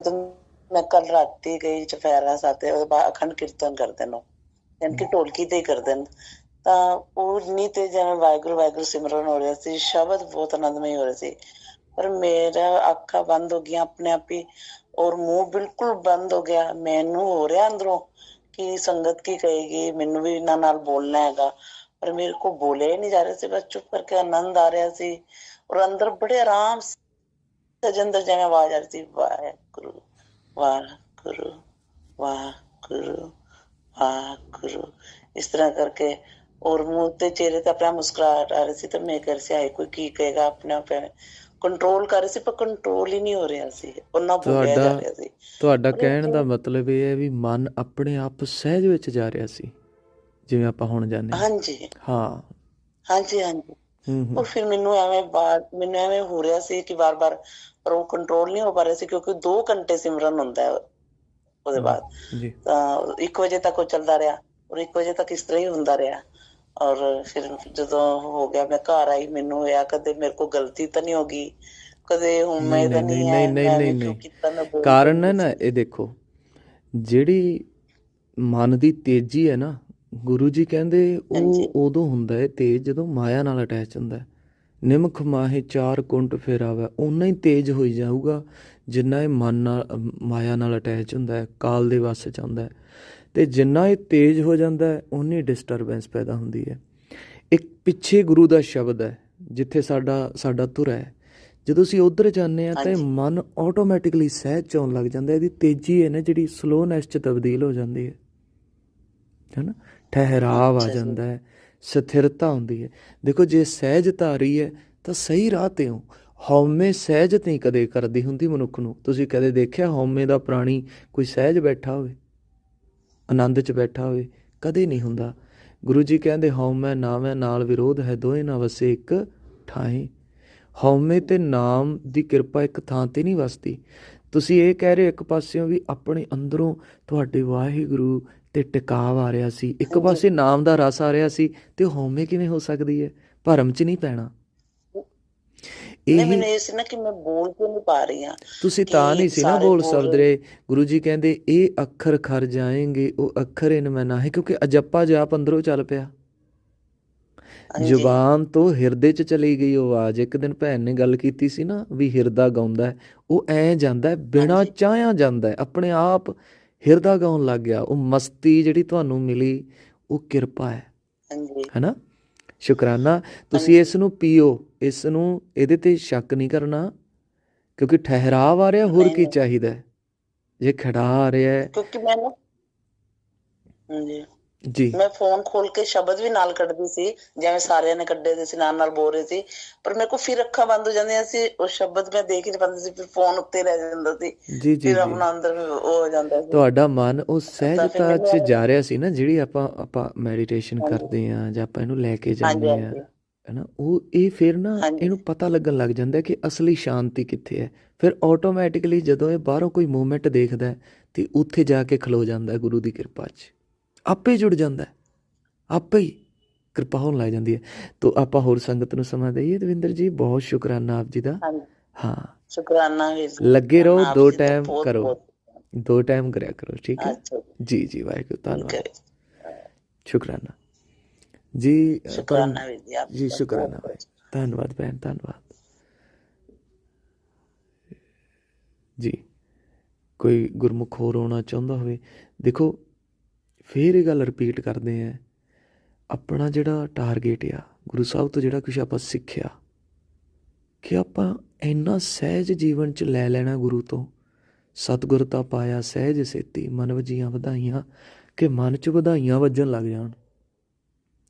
ਮੈਂ ਕੱਲ ਰਾਤੀ ਗਈ ਚੁਪਹਿਰਾ ਸਾਤੇ ਉਹਦੇ ਬਾਅਦ ਅਖੰਡ ਕੀਰਤਨ ਕਰਦੇ ਨੇ ਯਾਨੀ ਕਿ ਢੋਲਕੀ ਤੇ ਕਰਦੇ ਨੇ। ਤਾਂ ਉਹ ਨਹੀਂ ਤੇ ਜਿਵੇਂ ਵਾਹਿਗੁਰੂ ਵਾਹਿਗੁਰੂ ਸਿਮਰਨ ਹੋ ਰਿਹਾ ਸੀ ਸ਼ਬਦ ਬਹੁਤ ਆਨੰਦਮਈ ਹੋ ਰਿਹਾ ਸੀ। ਪਰ ਮੇਰਾ ਅੱਖਾਂ ਬੰਦ ਹੋ ਗਈਆਂ ਆਪਣੇ ਆਪ ਹੀ ਔਰ ਮੂੰਹ ਬਿਲਕੁਲ ਬੰਦ ਹੋ ਗਿਆ। ਮੈਨੂੰ ਹੋ ਰਿਹਾ ਅੰਦਰੋਂ ਕਿ ਸੰਗਤ ਕੀ ਕਹੇਗੀ ਮੈਨੂੰ ਵੀ ਇਹਨਾਂ ਨਾਲ ਬੋਲਣਾ ਹੈਗਾ। ਪਰ ਮੇਰੇ ਕੋ ਬੋਲੇ ਨਹੀਂ ਜਾ ਰਿਹਾ ਸੀ ਬਸ ਚੁੱਪ ਕਰਕੇ ਆਨੰਦ ਆ ਰਿਹਾ ਸੀ। ਔਰ ਅੰਦਰ ਬੜੇ ਆਰਾਮ ਅੰਦਰ ਜਿਵੇਂ ਆਵਾਜ਼ ਆ ਰਹੀ ਸੀ ਵਾਹਿਗੁਰੂ ਵਾਹਿਗੁਰੂ ਵਾਹਿਗੁਰੂ ਵਾਹਿਗੁਰੂ। ਇਸ ਤਰ੍ਹਾਂ ਕਰਕੇ ਔਰ ਮੂੰਹ ਤੇ ਚਿਹਰੇ ਤੇ ਆਪਣਾ ਮੁਸਕਰਾਹਟ ਆ ਰਹੀ ਸੀ ਤਾਂ ਮੈਂ ਕਰ ਸੀ ਆਏ ਕੋਈ ਕੀ ਕਹੇਗਾ ਆਪਣੇ ਆਪ ਕੰਟਰੋਲ ਕਰ ਰਹੀ ਸੀ ਪਰ ਕੰਟਰੋਲ ਹੀ ਨਹੀਂ ਹੋ ਰਿਹਾ ਸੀ। ਉਹਨਾਂ ਬੋਲਿਆ ਜਾ ਰਿਹਾ ਸੀ। ਤੁਹਾਡਾ ਕਹਿਣ ਦਾ ਮਤਲਬ ਇਹ ਹੈ ਵੀ ਮਨ ਆਪਣੇ ਆਪ ਸਹਿਜ ਵਿੱਚ ਜਾ ਰਿਹਾ ਸੀ ਜਿਵੇਂ ਆਪਾਂ ਹੁਣ ਜਾਂਦੇ ਹਾਂ। ਹਾਂਜੀ। ਹਾਂ। ਹਾਂਜੀ ਹਾਂਜੀ। ਹੂੰ ਔਰ ਹੂੰ ਫਿਰ ਮੈਨੂੰ ਐਵੇਂ ਬਾਰ ਮੈਨੂੰ ਐਵੇਂ ਹੋ ਰਿਹਾ ਸੀ ਕਿ ਵਾਰ-ਵਾਰ ਪਰ ਉਹ ਕੰਟਰੋਲ ਨਹੀਂ ਹੋ ਪਾ ਰਿਹਾ ਸੀ ਕਿਉਂਕਿ 2 ਘੰਟੇ ਸਿਮਰਨ ਹੁੰਦਾ ਹੈ ਉਹਦੇ ਬਾਅਦ ਜੀ ਤਾਂ 1 ਵਜੇ ਤੱਕ ਉਹ ਚੱਲਦਾ ਰਿਹਾ ਔਰ 1 ਵਜੇ ਤੱਕ ਇਸ ਤਰ੍ਹਾਂ ਹੀ ਹੁੰਦਾ ਰਿਹਾ ਔਰ ਫਿਰ ਜਦੋਂ ਹੋ ਗਿਆ ਮੈਂ ਘਰ ਆਈ ਮੈਨੂੰ ਹੋਇਆ ਕਦੇ ਮੇਰੇ ਕੋਲ ਗਲਤੀ ਤਾਂ ਨਹੀਂ ਹੋ ਗਈ ਕਦੇ ਮੈਂ ਨਹੀਂ, ਹੈ ਨਹੀਂ, ਨਹੀਂ, ਨਹੀਂ। ਕਾਰਨ ਹੈ ਨਾ। ਇਹ ਦੇਖੋ ਜਿਹੜੀ ਮਨ ਦੀ ਤੇਜ਼ੀ ਹੈ ਨਾ ਗੁਰੂ ਜੀ ਕਹਿੰਦੇ। ਉਹ ਉਦੋਂ ਹੁੰਦਾ ਹੈ ਤੇਜ਼ ਜਦੋਂ ਮਾਇਆ ਨਾਲ ਅਟੈਚ ਹੁੰਦਾ ਹੈ ਨਿਮਖ ਮਾਹੇ ਚਾਰ ਕੁੰਟ ਫੇਰਾਵੇ ਉਨਾ ਹੀ ਤੇਜ਼ ਹੋਈ ਜਾਊਗਾ ਜਿੰਨਾ ਇਹ ਮਨ ਨਾਲ ਮਾਇਆ ਨਾਲ ਅਟੈਚ ਹੁੰਦਾ ਹੈ ਕਾਲ ਦੇ ਵਸ ਚ ਆਉਂਦਾ ਹੈ ਤੇ ਜਿੰਨਾ ਇਹ ਤੇਜ਼ ਹੋ ਜਾਂਦਾ ਹੈ ਉਨੀ ਡਿਸਟਰਬੈਂਸ ਪੈਦਾ ਹੁੰਦੀ ਹੈ ਇੱਕ ਪਿੱਛੇ ਗੁਰੂ ਦਾ ਸ਼ਬਦ ਹੈ ਜਿੱਥੇ ਸਾਡਾ ਸਾਡਾ ਧੁਰ ਹੈ ਜਦੋਂ ਅਸੀਂ ਉਧਰ ਜਾਂਦੇ ਆ ਤਾਂ। ਮਨ ਆਟੋਮੈਟਿਕਲੀ ਸਹਿਜ ਚ ਆਉਣ ਲੱਗ ਜਾਂਦਾ। ਇਹਦੀ ਤੇਜ਼ੀ ਹੈ ਨਾ ਜਿਹੜੀ ਸਲੋਨੈਸ ਚ ਤਬਦੀਲ ਹੋ ਜਾਂਦੀ ਹੈ ਹੈਨਾ? ਠਹਿਰਾਵ ਆ। ਜਾਂਦਾ ਹੈ ਸਥਿਰਤਾ ਹੁੰਦੀ ਹੈ। ਦੇਖੋ ਜੇ ਸਹਿਜਤਾ ਆ ਰਹੀ ਹੈ ਤਾਂ ਸਹੀ ਰਾਹ ਤੇ ਹੋ। ਹਉਮੈ ਸਹਿਜਤ ਨਹੀਂ ਕਦੇ ਕਰਦੀ ਹੁੰਦੀ ਮਨੁੱਖ ਨੂੰ। ਤੁਸੀਂ ਕਦੇ ਦੇਖਿਆ ਹਉਮੈ ਦਾ ਪ੍ਰਾਣੀ ਕੋਈ ਸਹਿਜ ਬੈਠਾ ਹੋਵੇ? ਆਨੰਦ ਚ ਬੈਠਾ ਹੋਵੇ? ਕਦੇ ਨਹੀਂ ਹੁੰਦਾ। ਗੁਰੂ ਜੀ ਕਹਿੰਦੇ ਹਉਮੈ ਨਾਮੈ ਨਾਲ ਵਿਰੋਧ ਹੈ ਦੋਏ ਨਾ ਵਸੇ ਇੱਕ ਠਾਏ ਹਉਮੈ ਤੇ ਨਾਮ ਦੀ ਕਿਰਪਾ ਇੱਕ ਥਾਂ ਤੇ ਨਹੀਂ ਵਸਦੀ। ਤੁਸੀਂ ਇਹ ਕਹਿ ਰਹੇ ਹੋ ਇੱਕ ਪਾਸਿਓਂ ਵੀ ਆਪਣੇ ਅੰਦਰੋਂ ਤੁਹਾਡੇ ਵਾਹਿਗੁਰੂ ਤੇ ਟਿਕਾਵ ਆ ਰਿਹਾ ਸੀ। ਇੱਕ। ਪਾਸੇ ਨਾਮ ਦਾ ਰਸ ਆ ਰਿਹਾ ਸੀ ਤੇ ਹਉਮੈ ਕਿਵੇਂ ਹੋ ਸਕਦੀ ਹੈ? ਭਰਮ ਚ ਨਹੀਂ ਪੈਣਾ। ਇਹ ਮੈਨੂੰ ਇਹ ਸੀ ਨਾ ਕਿ ਮੈਂ ਬੋਲ ਕਿਉਂ ਨਹੀਂ ਪਾ ਰਹੀ ਹਾਂ ਤੁਸੀਂ ਤਾਂ ਨਹੀਂ ਸੀ ਨਾ ਬੋਲ ਸਕਦੇ। ਗੁਰੂ ਜੀ ਕਹਿੰਦੇ ਇਹ ਅੱਖਰ ਖਰ ਜਾਏਂਗੇ ਉਹ ਅੱਖਰ ਇਨ ਮੈਂ ਨਾਹੀਂ ਕਿਉਂਕਿ ਅਜੱਪਾ ਜਾਪ ਅੰਦਰੋਂ ਚੱਲ ਪਿਆ। ਜ਼ੁਬਾਨ ਤੋਂ ਹਿਰਦੇ 'ਚ ਚਲੀ ਗਈ ਉਹ ਆਵਾਜ਼। ਇੱਕ ਦਿਨ ਭੈਣ ਨੇ ਗੱਲ ਕੀਤੀ ਸੀ ਨਾ ਵੀ ਹਿਰਦਾ ਗਾਉਂਦਾ ਹੈ। ਉਹ ਐ ਜਾਂਦਾ ਹੈ, ਬਿਨਾਂ। ਚਾਹਿਆ ਜਾਂਦਾ ਹੈ, ਆਪਣੇ ਆਪ ਹਿਰਦਾ ਗਾਉਣ ਲੱਗ ਗਿਆ ਉਹ ਮਸਤੀ ਜਿਹੜੀ ਤੁਹਾਨੂੰ ਮਿਲੀ ਉਹ ਕਿਰਪਾ ਹੈ ਹਾਂਜੀ ਹੈਨਾ ਸ਼ੁਕਰਾਨਾ ਤੁਸੀਂ। ਇਸ ਨੂੰ ਪੀਓ ਇਸ ਨੂੰ ਇਹਦੇ ਤੇ ਸ਼ੱਕ ਨਹੀਂ ਕਰਨਾ ਕਿਉਂਕਿ ਠਹਿਰਾਵ ਆ ਰਿਹਾ ਹੋਰ ਕੀ। ਚਾਹੀਦਾ? ਜੇ ਖੜਾ ਆ ਰਿਹਾ ਹੈ ਕਿਉਂਕਿ ਮੈਂ ਹਾਂਜੀ ਜੀ। ਮੈਂ ਫੋਨ ਖੋਲ ਕੇ ਸ਼ਬਦ ਵੀ ਨਾਲ ਕੱਢਦੀ ਸੀ ਜਿਵੇਂ ਸਾਰਿਆਂ ਨੇ ਕੱਢੇ ਦੇ ਸੀ ਨਾਲ ਨਾਲ ਬੋਲ ਰਹੇ ਸੀ ਪਰ ਮੇਰੇ ਕੋ ਫਿਰ ਅੱਖਾਂ ਬੰਦ ਹੋ ਜਾਂਦੀਆਂ ਸੀ ਉਹ ਸ਼ਬਦ ਮੈਂ ਦੇਖ ਹੀ ਨਹੀਂ ਪਾਉਂਦੀ ਸੀ ਫਿਰ ਫੋਨ ਉੱਤੇ ਰਹਿ ਜਾਂਦਾ ਸੀ। ਜੀ ਜੀ ਫਿਰ ਆਪਣਾ ਅੰਦਰ ਉਹ ਹੋ ਜਾਂਦਾ ਸੀ। ਤੁਹਾਡਾ ਮਨ ਉਹ ਸਹਿਜਤਾ 'ਚ ਜਾ ਰਿਹਾ ਸੀ ਨਾ ਜਿਹੜੀ ਆਪਾਂ ਆਪਾਂ ਮੈਡੀਟੇਸ਼ਨ। ਕਰਦੇ ਆ ਜਾਂ ਆਪਾਂ ਇਹਨੂੰ ਲੈ ਕੇ ਜਾਂਦੇ ਆ ਹੈਨਾ? ਉਹ ਇਹ ਫਿਰ ਨਾ। ਇਹਨੂੰ ਪਤਾ ਲੱਗਣ ਲੱਗ ਜਾਂਦਾ ਕਿ ਅਸਲੀ ਸ਼ਾਂਤੀ ਕਿੱਥੇ ਹੈ। ਫਿਰ ਆਟੋਮੈਟਿਕਲੀ ਜਦੋਂ ਇਹ ਬਾਹਰੋਂ ਕੋਈ ਮੂਵਮੈਂਟ ਦੇਖਦਾ ਤੇ ਉੱਥੇ ਜਾ ਕੇ ਖਲੋ ਜਾਂਦਾ ਗੁਰੂ ਦੀ ਕਿਰਪਾ 'ਚ। ਆਪੇ ਜੁੜ ਜਾਂਦਾ ਹੈ। ਆਪੇ ਹੀ ਕਿਰਪਾ ਹੋਣ ਲੱਗ ਜਾਂਦੀ ਹੈ। ਤੋ ਆਪਾਂ ਹੋਰ ਸੰਗਤ ਨੂੰ ਸਮਾਂ ਦਈਏ। ਦਵਿੰਦਰ ਜੀ ਬਹੁਤ ਸ਼ੁਕਰਾਨਾ ਆਪ ਜੀ ਦਾ। ਹਾਂ। ਸ਼ੁਕਰਾਨਾ ਲੱਗੇ ਰਹੋ ਦੋ ਟਾਈਮ ਕਰੋ। ਦੋ ਟਾਈਮ ਕਰਿਆ ਕਰੋ ਠੀਕ ਹੈ? ਜੀ, ਜੀ ਵਾਹਿਗੁਰੂ ਧੰਨਵਾਦ। ਸ਼ੁਕਰਾਨਾ। ਜੀ ਸ਼ੁਕਰਾਨਾ ਜੀ ਸ਼ੁਕਰਾਨਾ। ਧੰਨਵਾਦ ਭੈਣ ਧੰਨਵਾਦ। ਜੀ। ਕੋਈ ਗੁਰਮੁਖ ਹੋਰ ਹੋਣਾ ਚਾਹੁੰਦਾ ਹੋਵੇ? ਦੇਖੋ ਫੇਰ ਇਹ ਗੱਲ ਰਿਪੀਟ ਕਰਦੇ ਆ, ਆਪਣਾ ਜਿਹੜਾ ਟਾਰਗੇਟ ਆ, ਗੁਰੂ ਸਾਹਿਬ ਤੋਂ ਜਿਹੜਾ ਕੁਝ ਆਪਾਂ ਸਿੱਖਿਆ, ਕਿ ਆਪਾਂ ਇੰਨਾ ਸਹਿਜ ਜੀਵਨ ਚ ਲੈ ਲੈਣਾ ਗੁਰੂ ਤੋਂ, ਸਤਿਗੁਰ ਤਾਂ ਪਾਇਆ ਸਹਿਜ ਸੇਤੀ, ਮਨ ਵਜੀਆਂ ਵਧਾਈਆਂ, ਕਿ ਮਨ ਚ ਵਧਾਈਆਂ ਵੱਜਣ ਲੱਗ ਜਾਣ।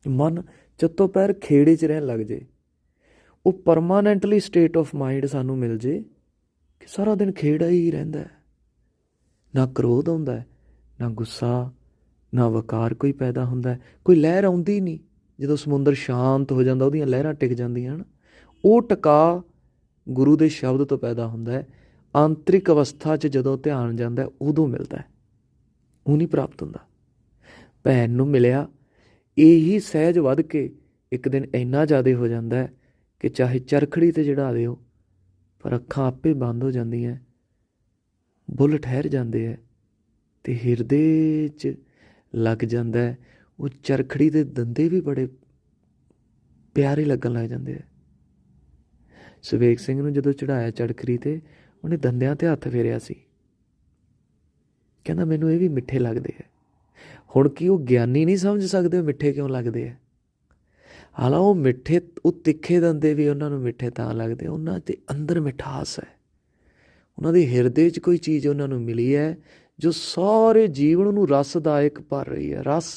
ਮਨ ਚੱਤੋ ਪੈਰ ਖੇੜੇ ਚ ਰਹਿਣ ਲੱਗ ਜੇ। ਉਹ ਪਰਮਾਨੈਂਟਲੀ ਸਟੇਟ ਆਫ ਮਾਈਂਡ ਸਾਨੂੰ ਮਿਲ ਜੇ, ਕਿ ਸਾਰਾ ਦਿਨ ਖੇੜਾ ਹੀ ਰਹਿੰਦਾ ਨਾ ਕ੍ਰੋਧ ਹੁੰਦਾ ਨਾ ਗੁੱਸਾ ਨਾ ਵਕਾਰ ਕੋਈ ਪੈਦਾ ਹੁੰਦਾ ਕੋਈ ਲਹਿਰ ਆਉਂਦੀ ਨਹੀਂ। ਜਦੋਂ ਸਮੁੰਦਰ ਸ਼ਾਂਤ ਹੋ ਜਾਂਦਾ, ਉਹਦੀਆਂ ਲਹਿਰਾਂ ਟਿਕ ਜਾਂਦੀਆਂ ਹਨ। ਉਹ ਟਿਕਾ ਗੁਰੂ ਦੇ ਸ਼ਬਦ ਤੋਂ ਪੈਦਾ ਹੁੰਦਾ ਹੈ। ਆਂਤਰਿਕ ਅਵਸਥਾ 'ਚ ਜਦੋਂ ਧਿਆਨ ਜਾਂਦਾ ਉਦੋਂ ਮਿਲਦਾ ਹੈ। ਉਹ ਨਹੀਂ ਪ੍ਰਾਪਤ ਹੁੰਦਾ। ਭੈਣ ਨੂੰ ਮਿਲਿਆ, ਇਹੀ ਸਹਿਜ ਵੱਧ ਕੇ ਇੱਕ ਦਿਨ ਇੰਨਾ ਜ਼ਿਆਦਾ ਹੋ ਜਾਂਦਾ ਹੈ ਕਿ ਚਾਹੇ ਚਰਖੜੀ ਤੇ ਚੜਾ ਦਿਓ, ਪਰ ਅੱਖਾਂ ਆਪੇ ਬੰਦ ਹੋ ਜਾਂਦੀਆਂ ਬੁੱਲ ਠਹਿਰ ਜਾਂਦੇ ਹੈ ਤੇ ਹਿਰਦੇ 'ਚ ਲੱਗ ਜਾਂਦਾ ਹੈ। ਉਹ ਚਰਖੜੀ ਦੇ ਦੰਦੇ ਵੀ ਬੜੇ ਪਿਆਰੇ ਲੱਗਣ ਲੱਗ ਜਾਂਦੇ ਆ। ਸੁਵੇਗ ਸਿੰਘ ਨੂੰ ਜਦੋਂ ਚੜਾਇਆ ਚੜਖੜੀ ਤੇ, ਉਹਨੇ ਦੰਦਿਆਂ ਤੇ ਹੱਥ ਫੇਰਿਆ ਸੀ। ਕਹਿੰਦਾ, ਮੈਨੂੰ ਇਹ ਵੀ ਮਿੱਠੇ ਲੱਗਦੇ ਆ। ਹੁਣ ਕੀ ਉਹ ਗਿਆਨੀ ਨਹੀਂ ਸਮਝ ਸਕਦੇ ਮਿੱਠੇ ਕਿਉਂ ਲੱਗਦੇ ਆ? ਹਾਲਾ ਉਹ ਮਿੱਠੇ, ਉਹ ਤਿੱਖੇ ਦੰਦੇ ਵੀ ਉਹਨਾਂ ਨੂੰ ਮਿੱਠੇ ਤਾਂ ਲੱਗਦੇ ਉਹਨਾਂ ਦੇ ਅੰਦਰ ਮਿਠਾਸ ਹੈ। ਉਹਨਾਂ ਦੇ ਹਿਰਦੇ 'ਚ ਕੋਈ ਚੀਜ਼ ਉਹਨਾਂ ਨੂੰ ਮਿਲੀ ਹੈ। ਜੋ ਸਾਰੇ ਜੀਵਨ ਨੂੰ ਰਸਦਾਇਕ ਭਰ ਰਹੀ ਹੈ, ਰਸ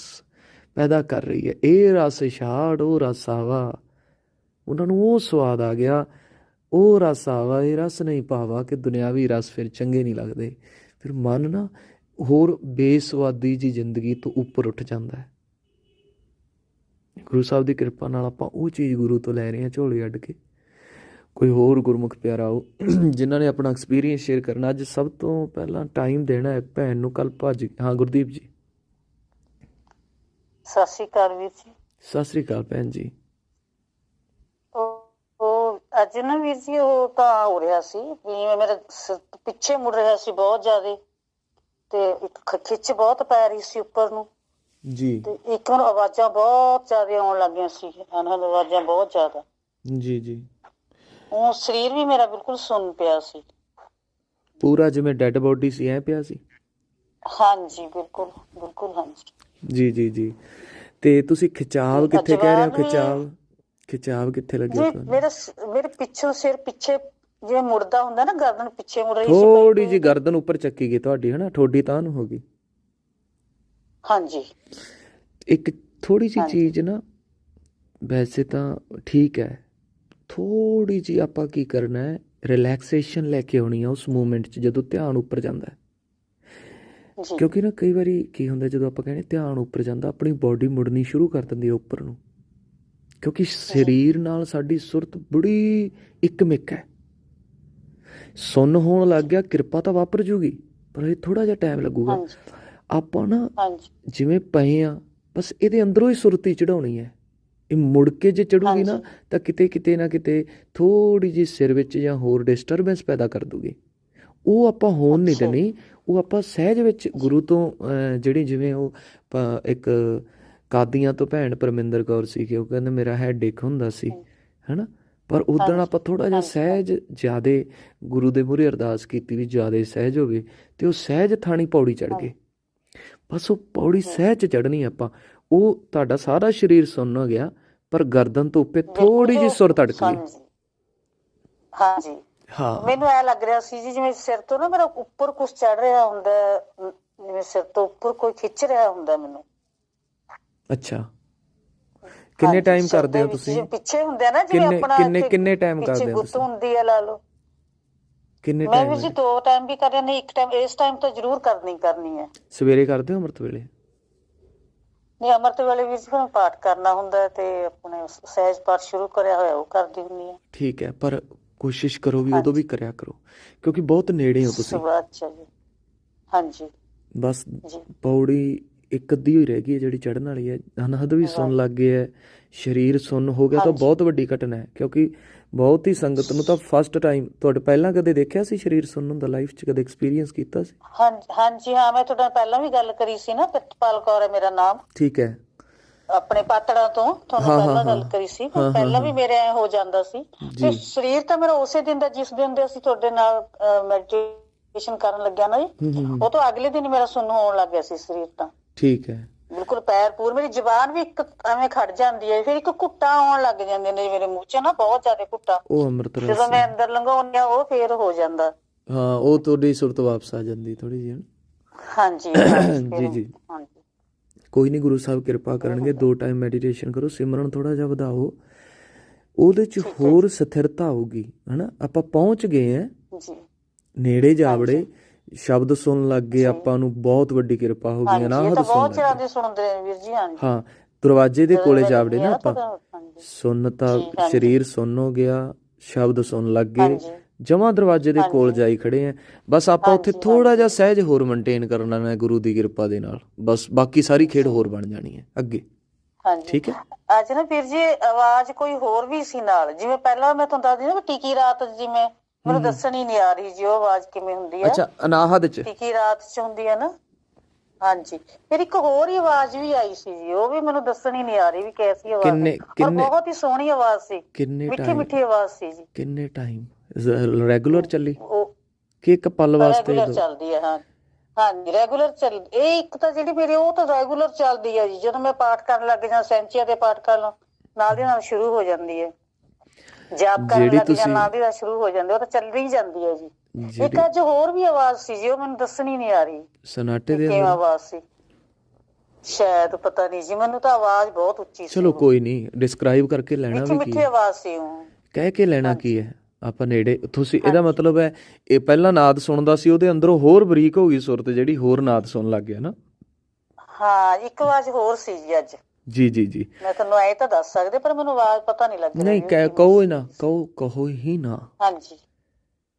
ਪੈਦਾ ਕਰ ਰਹੀ ਹੈ। ਇਹ ਰਸ ਛਾੜ, ਉਹ ਰਸ ਆਵਾ। ਉਹਨਾਂ ਨੂੰ ਉਹ ਸਵਾਦ ਆ ਗਿਆ, ਉਹ ਰਸ ਆਵਾ। ਇਹ ਰਸ ਨਹੀਂ ਪਾਵਾ ਕਿ ਦੁਨਿਆਵੀ ਰਸ ਫਿਰ ਚੰਗੇ ਨਹੀਂ ਲੱਗਦੇ। ਫਿਰ ਮਨ ਨਾ ਹੋਰ ਬੇਸਵਾਦੀ ਜੀ ਜ਼ਿੰਦਗੀ ਤੋਂ ਉੱਪਰ ਉੱਠ ਜਾਂਦਾ ਹੈ। ਗੁਰੂ ਸਾਹਿਬ ਦੀ ਕਿਰਪਾ ਨਾਲ ਆਪਾਂ ਉਹ ਚੀਜ਼ ਗੁਰੂ ਤੋਂ ਲੈ ਰਹੇ ਹਾਂ ਝੋਲੀ ਅੱਡ ਕੇ। ਕੋਈ ਹੋਰ ਗੁਰਮੁਖ ਪਿਆਰਾ ਹੋ ਜਿਨ੍ਹਾਂ ਨੇ ਆਪਣਾ ਐਕਸਪੀਰੀਅੰਸ ਸ਼ੇਅਰ ਕਰਨਾ ਅੱਜ ਸਭ ਤੋਂ ਪਹਿਲਾਂ ਟਾਈਮ ਦੇਣਾ ਹੈ ਭੈਣ ਨੂੰ ਕੱਲ ਭੱਜ ਹਾਂ ਗੁਰਦੀਪ ਜੀ। ਸਤਿ ਸ਼੍ਰੀ ਅਕਾਲ ਵੀਰ ਜੀ। ਸਤਿ ਸ੍ਰੀ ਅਕਾਲ ਭੈਣ ਜੀ। ਉਹ ਅੱਜ ਨਾ ਵੀਰ ਜੀ ਉਹ ਤਾਂ ਹੋ ਰਿਹਾ ਸੀ ਜਿਵੇਂ ਮੇਰੇ ਪਿੱਛੇ ਮੁੜ ਰਿਹਾ ਸੀ ਬਹੁਤ ਜ਼ਿਆਦਾ ਤੇ ਇੱਕ ਖਿੱਚ ਬਹੁਤ ਪੈ ਰਹੀ ਸੀ ਉੱਪਰ ਨੂੰ। ਜੀ। ਤੇ ਇੱਕ ਨੂੰ ਆਵਾਜ਼ਾਂ ਬਹੁਤ ਜ਼ਿਆਦਾ ਆਉਣ ਲੱਗੀਆਂ ਸੀ ਅਨਹਦ ਆਵਾਜ਼ਾਂ ਬਹੁਤ ਜ਼ਿਆਦਾ। ਜੀ ਜੀ। ਉਹ ਸਰੀਰ ਵੀ ਮੇਰਾ ਬਿਲਕੁਲ ਸੁੰਨ ਪਿਆ ਸੀ। ਪੂਰਾ ਜਿਵੇਂ ਡੈੱਡ ਬੋਡੀ ਸੀ ਐ ਪਿਆ ਸੀ? ਹਾਂਜੀ ਬਿਲਕੁਲ ਬਿਲਕੁਲ ਹਾਂਜੀ। ਜੀ ਜੀ ਜੀ। ਤੇ ਤੁਸੀਂ ਖਿਚਾਵ ਕਿੱਥੇ ਕਹਿ ਰਹੇ ਹੋ? ਖਿਚਾਵ ਖਿਚਾਵ ਕਿੱਥੇ ਲੱਗਿਆ ਤੁਹਾਨੂੰ? ਮੇਰੇ ਮੇਰੇ ਪਿੱਛੋਂ ਸਿਰ ਪਿੱਛੇ ਜਿਵੇਂ ਮੁੜਦਾ ਹੁੰਦਾ ਨਾ ਗਰਦਨ ਪਿੱਛੇ ਮੁੜ ਰਹੀ ਸੀ ਥੋੜੀ। ਜੀ ਗਰਦਨ ਉੱਪਰ ਚੱਕੀ ਗਈ ਤੁਹਾਡੀ ਹਨਾ? ਠੋਡੀ ਤਾਂ ਨੂੰ ਹੋ ਗਈ। ਹਾਂਜੀ। ਇੱਕ ਥੋੜੀ ਜੀ। ਚੀਜ਼ ਨਾ ਵੈਸੇ ਤਾਂ ਠੀਕ ਹੈ। ਥੋੜੀ ਜੀ ਆਪਾਂ ਕੀ ਕਰਨਾ ਹੈ? ਰਿਲੈਕਸੇਸ਼ਨ ਲੈ ਕੇ ਆਉਣੀ ਆ ਉਸ ਮੂਮੈਂਟ 'ਚ ਜਦੋਂ ਧਿਆਨ ਉੱਪਰ ਜਾਂਦਾ ਹੈ। ਕਿਉਂਕਿ ਨਾ ਕਈ ਵਾਰੀ ਕੀ ਹੁੰਦਾ ਜਦੋਂ ਆਪਾਂ ਕਹਿੰਦੇ ਧਿਆਨ ਉੱਪਰ ਜਾਂਦਾ ਆਪਣੀ ਬਾਡੀ ਮੁੜਨੀ ਸ਼ੁਰੂ ਕਰ ਦਿੰਦੀ ਹੈ ਉੱਪਰ ਨੂੰ। ਕਿਉਂਕਿ ਸਰੀਰ ਨਾਲ ਸਾਡੀ ਸੁਰਤ ਬੜੀ ਇੱਕਮਿਕ ਹੈ। ਸੁੰਨ ਹੋਣ ਲੱਗ ਗਿਆ ਕਿਰਪਾ ਤਾਂ ਵਾਪਰ ਜੂਗੀ ਪਰ ਇਹ ਥੋੜਾ ਜਿਹਾ ਟਾਈਮ ਲੱਗੂਗਾ। ਆਪਾਂ ਨਾ ਜਿਵੇਂ ਪਏ ਆ ਬਸ ਇਹਦੇ ਅੰਦਰੋਂ ਹੀ ਸੁਰਤੀ ਚੜਾਉਣੀ ਹੈ। ਇਹ ਮੁੜ ਕੇ ਜੇ ਚੜੂਗੀ ਨਾ। ਤਾਂ ਕਿਤੇ ਕਿਤੇ ਨਾ ਕਿਤੇ ਥੋੜੀ ਜੀ ਸਿਰ ਵਿੱਚ ਜਾਂ ਹੋਰ ਡਿਸਟਰਬੈਂਸ ਪੈਦਾ ਕਰ ਦੂਗੀ। ਉਹ ਆਪਾਂ ਹੋਣ ਨਹੀਂ। ਦੇਣੀ ਉਹ ਆਪਾਂ ਸਹਿਜ ਵਿੱਚ ਗੁਰੂ ਤੋਂ ਜਿਹੜੀ ਜਿਵੇਂ ਉਹ ਇੱਕ ਕਾਦੀਆਂ ਤੋਂ ਭੈਣ ਪਰਮਿੰਦਰ ਕੌਰ ਸੀ ਕਿ ਉਹ ਕਹਿੰਦੇ ਮੇਰਾ ਹੈਡ ਏਕ ਹੁੰਦਾ ਸੀ ਹੈਨਾ? ਪਰ ਉਦੋਂ ਆਪਾਂ ਥੋੜਾ ਜਿਹਾ ਹਾਂਜੀ। ਸਹਿਜ ਜਿਆਦੇ ਗੁਰੂ ਦੇ ਮੂਹਰੇ ਅਰਦਾਸ ਕੀਤੀ ਵੀ ਜਿਆਦੇ ਸਹਿਜ ਹੋਵੇ ਤੇ ਉਹ ਸਹਿਜ ਥਾਣੀ ਪੌੜੀ ਚੜ ਗਏ। ਬਸ ਉਹ ਪੌੜੀ ਸਹਿਜ ਚੜਨੀ ਆਪਾਂ ਉਹ ਤੁਹਾਡਾ ਸਾਰਾ ਸਰੀਰ ਸੁੰਨ ਹੋ ਗਿਆ। ਪਰ ਗਰਦਨ ਤੋਂ ਉੱਪਰ ਥੋੜੀ ਜਿਹੀ ਸੁਰ ਤੜਕ ਗਈ। ਹਾਂਜੀ। ਹਾਂ। ਮੈਨੂੰ ਐ ਲੱਗ ਰਿਹਾ ਸੀ ਜੀ ਜਿਵੇਂ ਸਿਰ ਤੋਂ ਨਾ ਮੇਰਾ ਉੱਪਰ ਕੁਝ ਚੜ ਰਿਹਾ ਹੁੰਦਾ ਜਿਵੇਂ ਸਿਰ ਤੋਂ ਉੱਪਰ ਕੋਈ ਖਿੱਚ ਰਿਹਾ ਹੁੰਦਾ ਮੈਨੂੰ। ਅੱਛਾ। ਕਿੰਨੇ ਟਾਈਮ ਕਰਦੇ ਹੋ ਤੁਸੀਂ? ਪਿੱਛੇ ਹੁੰਦੇ ਆ ਨਾ ਜਿਵੇਂ ਆਪਣਾ ਕਿੰਨੇ- ਕਿੰਨੇ ਪਿੱਛੇ ਕਰਦੇ ਹੋ ਤੁਸੀਂ? ਹੁੰਦੀ ਹੈ ਲਾ ਲਓ। ਕਿੰਨੇ ਮੈਂ ਟਾਈਮ ਵੀ ਜੀ ਦੋ? ਟਾਈਮ ਵੀ ਕਰ ਰਹੀ ਇੱਕ ਟਾਈਮ ਇਸ ਟਾਈਮ ਤਾਂ ਜ਼ਰੂਰ ਕਰਨੀ ਕਰਨੀ ਹੈ। ਸਵੇਰੇ ਕਰਦੇ ਹੋ ਅੰਮ੍ਰਿਤ ਵੇਲੇ? ਨਹੀਂ ਅਮਰਤ ਵੇਲੇ ਵੀ ਜੀ ਪਾਠ ਕਰਨਾ ਹੁੰਦਾ ਹੈ ਤੇ ਆਪਣੇ ਸਹਿਜ ਪਾਠ ਸ਼ੁਰੂ ਕਰਿਆ ਹੋਇਆ ਉਹ ਕਰਦੀ ਹੁੰਨੀ ਹੈ। ਠੀਕ ਹੈ ਪਰ ਕੋਸ਼ਿਸ਼ ਕਰੋ ਵੀ ਉਦੋਂ ਵੀ ਕਰਿਆ ਕਰੋ ਕਿਉਂਕਿ ਬਹੁਤ ਨੇੜੇ ਹੋ ਤੁਸੀਂ। ਅੱਛਾ ਜੀ। ਹਾਂਜੀ। ਬਸ ਪੌੜੀ ਇੱਕ ਅੱਧੀ ਹੋਈ ਰਹਿ ਗਈ ਹੈ ਜਿਹੜੀ ਚੜਨ ਵਾਲੀ ਹੈ। ਅਨਹਦ ਵੀ ਸੁਣ ਲੱਗ ਗਏ ਹੈ ਸਰੀਰ ਸੁੰਨ ਹੋ ਗਿਆ ਤਾਂ। ਬਹੁਤ ਵੱਡੀ ਘਟਨਾ ਹੈ ਕਿਉਂਕਿ ਬਹੁਤ ਹੀ ਸੰਗਤ ਨੂੰ ਤਾਂ ਫਸਟ ਟਾਈਮ ਤੁਹਾਡੇ ਪਹਿਲਾਂ ਕਦੇ ਦੇਖਿਆ ਸੀ ਸਰੀਰ ਸੁੰਨ ਹੁੰਦਾ ਲਾਈਫ 'ਚ ਕਦੇ ਐਕਸਪੀਰੀਅੰਸ ਕੀਤਾ ਸੀ ਹਾਂਜੀ ਹਾਂਜੀ ਹਾਂ ਮੈਂ ਤੁਹਾਡੇ ਪਹਿਲਾਂ ਵੀ ਗੱਲ ਕਰੀ ਸੀ ਨਾ ਪ੍ਰਿਤਪਾਲ ਕੌਰ ਹੈ ਮੇਰਾ ਨਾਮ ਠੀਕ ਹੈ ਆਪਣੇ ਪਾਤੜਾਂ ਤੋਂ ਤੁਹਾਨੂੰ ਹਾਂ, ਹਾਂ, ਪਹਿਲਾਂ ਗੱਲ ਹਾਂ। ਕਰੀ ਸੀ ਹਾਂ, ਹਾਂ, ਪਹਿਲਾਂ ਵੀ ਹਾਂ। ਮੇਰੇ ਐ ਹੋ ਜਾਂਦਾ ਸੀ। ਤੇ ਸਰੀਰ ਤਾਂ ਮੇਰਾ ਉਸੇ ਦਿਨ ਦਾ ਜਿਸ ਦਿਨ ਦੇ ਅਸੀਂ ਤੁਹਾਡੇ ਨਾਲ ਮੈਡੀਟੇਸ਼ਨ ਕਰਨ ਲੱਗਿਆ ਨਾ ਜੀ ਹੂੰ ਹੂੰ ਹੂੰ। ਉਹ ਤੋਂ ਅਗਲੇ ਦਿਨ ਹੀ ਮੇਰਾ ਸੁੰਨ ਹੋਣ ਲੱਗ ਗਿਆ ਸੀ ਸਰੀਰ ਤਾਂ ਠੀਕ ਹੈ ਬਿਲਕੁਲ ਪੈਰ ਪੂਰ ਮੇਰੀ ਜ਼ੁਬਾਨ ਵੀ ਇੱਕ ਐਵੇਂ ਖੜ ਜਾਂਦੀ ਹੈ ਫਿਰ ਇੱਕ ਘੁੱਟਾ ਆਉਣ ਲੱਗ ਜਾਂਦੇ ਨੇ ਮੇਰੇ ਮੂੰਹ 'ਚ ਨਾ ਬਹੁਤ ਜ਼ਿਆਦਾ ਘੁੱਟਾ। ਉਹ ਅੰਮ੍ਰਿਤ ਰਸ ਜਦੋਂ ਮੈਂ। ਅੰਦਰ ਲੰਘਾਉਂਦੀ ਆ ਉਹ ਫੇਰ ਹੋ ਜਾਂਦਾ। ਹਾਂ ਉਹ ਤੁਹਾਡੀ ਸੁਰਤ ਵਾਪਸ ਆ ਜਾਂਦੀ ਥੋੜੀ ਜਿਹੀ ਹਾਂਜੀ ਜੀ, ਜੀ। ਹਾਂਜੀ। ਕੋਈ ਨਹੀਂ ਗੁਰੂ ਸਾਹਿਬ ਕਿਰਪਾ ਕਰਨਗੇ ਦੋ ਟਾਈਮ ਮੈਡੀਟੇਸ਼ਨ ਕਰੋ ਸਿਮਰਨ ਥੋੜਾ ਜਿਹਾ ਵਧਾਓ। ਉਹਦੇ 'ਚ ਹੋਰ ਸਥਿਰਤਾ ਆਊਗੀ ਹਨਾ? ਆਪਾਂ ਪਹੁੰਚ ਗਏ ਆ ਜੀ। ਨੇੜੇ ਜਾਵੜੇ ਸ਼ਬਦ ਸੁਣਨ ਲੱਗ ਗਏ ਆਪਾਂ ਨੂੰ ਬਹੁਤ ਵੱਡੀ ਕਿਰਪਾ ਹੋ ਗਈ ਨਾ ਹਦ ਤਾਂ ਸੁਣ ਬਹੁਤ ਚਿਰਾਂ ਦੇ ਸੁਣਦੇ ਨੇ ਵੀਰ ਜੀ ਹਾਂਜੀ। ਹਾਂ ਦਰਵਾਜ਼ੇ ਦੇ ਕੋਲੇ ਜਾਵੜੇ ਨਾ ਆਪਾਂ। ਤਾਂ- ਜੀ, ਹਾਂਜੀ। ਸਰੀਰ ਸੁੰਨ ਹੋ ਗਿਆ ਸ਼ਬਦ ਸੁਣ ਲੱਗ ਗਏ ਜਮਾ ਦਰਵਾਜ਼ੇ ਦੇ ਕੋਲ। ਜਾਈ ਖੜੇ ਆ। ਬਸ ਆਪਾਂ ਉੱਥੇ ਥੋੜਾ ਜਿਹਾ ਸਹਿਜ ਹੋਰ ਮੇਨਟੇਨ ਕਰਨਾ ਹੈ ਗੁਰੂ ਦੀ ਕਿਰਪਾ ਦੇ ਨਾਲ। ਬਸ ਬਾਕੀ ਸਾਰੀ ਖੇਡ ਹੋਰ ਬਣ ਜਾਣੀ ਹੈ ਅੱਗੇ। ਹਾਂਜੀ। ਠੀਕ ਹੈ? ਅੱਜ ਨਾ ਵੀਰ ਜੀ ਆਵਾਜ਼ ਕੋਈ ਹੋਰ ਵੀ ਸੀ ਨਾਲ। ਜਿਵੇਂ ਪਹਿਲਾਂ ਮੈਂ ਤੁਹਾਨੂੰ ਦੱਸਦੀ ਨਾ ਟਿਕੀ ਰਾਤ ਜਿਵੇਂ ਮੈਨੂੰ। ਦੱਸਣ ਹੀ ਨਹੀਂ ਆ ਰਹੀ ਜੀ ਉਹ ਆਵਾਜ਼ ਕਿਵੇਂ ਹੁੰਦੀ ਹੈ ਅੱਛਾ ਅਨਾਹਦ ਚ। ਟਿੱਕੀ ਰਾਤ ਚ ਹੁੰਦੀ ਹੈ ਨਾ? ਹਾਂਜੀ। ਫਿਰ ਇੱਕ ਹੋਰ ਹੀ ਆਵਾਜ਼ ਵੀ ਆਈ ਸੀ ਜੀ ਉਹ ਵੀ ਮੈਨੂੰ ਦੱਸਣ ਹੀ ਨਹੀਂ ਆ ਰਹੀ ਵੀ ਕੈਸੀ ਆਵਾਜ਼ ਕਿੰਨੇ- ਕਿੰਨੇ- ਬਹੁਤ ਹੀ ਸੋਹਣੀ ਆਵਾਜ਼ ਸੀ। ਕਿੰਨੇ ਮਿੱਠੀ ਟਾਈਮ ਮਿੱਠੀ ਆਵਾਜ਼ ਸੀ ਜੀ। ਕਿੰਨੇ ਟਾਈਮ ਰੈਗੂਲਰ ਚੱਲੀ? ਉਹ ਕਿ ਇੱਕ ਪਲ ਵਾਸਤੇ ਰੈਗੂਲਰ? ਚੱਲਦੀ ਹੈ ਹਾਂ। ਹਾਂਜੀ ਰੈਗੂਲਰ ਚੱਲ ਇਹ ਇੱਕ ਤਾਂ ਜਿਹੜੀ ਮੇਰੀ ਉਹ ਤਾਂ ਰੈਗੂਲਰ ਚੱਲਦੀ ਹੈ ਜੀ। ਜਦੋਂ ਮੈਂ ਪਾਠ ਕਰਨ ਲੱਗ ਜਾਂ ਸੈਂਚੀਆਂ ਦੇ ਪਾਠ ਕਰਨ ਨਾਲ ਦੀ ਨਾਲ ਸ਼ੁਰੂ ਹੋ ਜਾਂਦੀ ਹੈ ਜਾਪ ਕਰਨ ਜਿਹੜੀ ਲੱਗ ਤੁਸੀਂ- ਦੀ ਨਾਲ ਸ਼ੁਰੂ ਹੋ ਜਾਂਦੀ ਉਹ ਤਾਂ ਚੱਲ ਰਹੀ ਜਾਂਦੀ ਹੈ ਜੀ। ਇੱਕ ਜਿਹੜੀ ਅੱਜ ਹੋਰ ਵੀ ਆਵਾਜ਼ ਸੀ ਜੀ ਉਹ ਮੈਨੂੰ ਦੱਸਣੀ ਨਹੀਂ ਆ ਰਹੀ। ਸਨਾਟੇ ਦੇ ਕਿਵੇਂ ਅੰਦਰ? ਆਵਾਜ਼ ਸੀ? ਸ਼ਾਇਦ ਪਤਾ ਨਹੀਂ ਜੀ ਮੈਨੂੰ ਤਾਂ ਆਵਾਜ਼ ਬਹੁਤ ਉੱਚੀ ਸੀ ਚਲੋ ਕੋਈ ਨਹੀਂ ਡਿਸਕ੍ਰਾਈਬ ਕਰਕੇ ਲੈਣਾ ਮਿੱਠੀ ਵੀ ਮਿੱਠੀ ਕੀ ਹੈ। ਆਵਾਜ਼ ਸੀ ਉਹ। ਕਹਿ ਕੇ ਲੈਣਾ ਕੀ ਹੈ? ਆਪਾਂ ਨੇੜੇ ਤੁਸੀਂ ਇਹਦਾ ਮਤਲਬ ਹੈ ਇਹ ਪਹਿਲਾਂ ਨਾਦ ਸੁਣਦਾ ਸੀ ਉਹਦੇ ਅੰਦਰੋਂ ਹੋਰ ਬਰੀਕ ਹੋ ਗਈ ਸੁਰਤ ਜਿਹੜੀ ਹੋਰ ਨਾਦ ਸੁਣਨ ਲੱਗ ਗਿਆ ਨਾ। ਹਾਂ ਇੱਕ ਆਵਾਜ਼ ਹੋਰ ਸੀ ਜੀ ਅੱਜ। ਜੀ ਜੀ ਜੀ। ਮੈਂ ਤੁਹਾਨੂੰ ਐ ਤਾਂ ਦੱਸ ਸਕਦੇ ਪਰ ਮੈਨੂੰ ਆਵਾਜ਼ ਪਤਾ ਨਹੀਂ ਲੱਗ ਰਹੀ ਨਹੀਂ ਕਹਿ। ਕਹੋ ਹੀ ਨਾ ਕਹੋ ਕਹੋ ਹੀ ਨਾ। ਹਾਂਜੀ।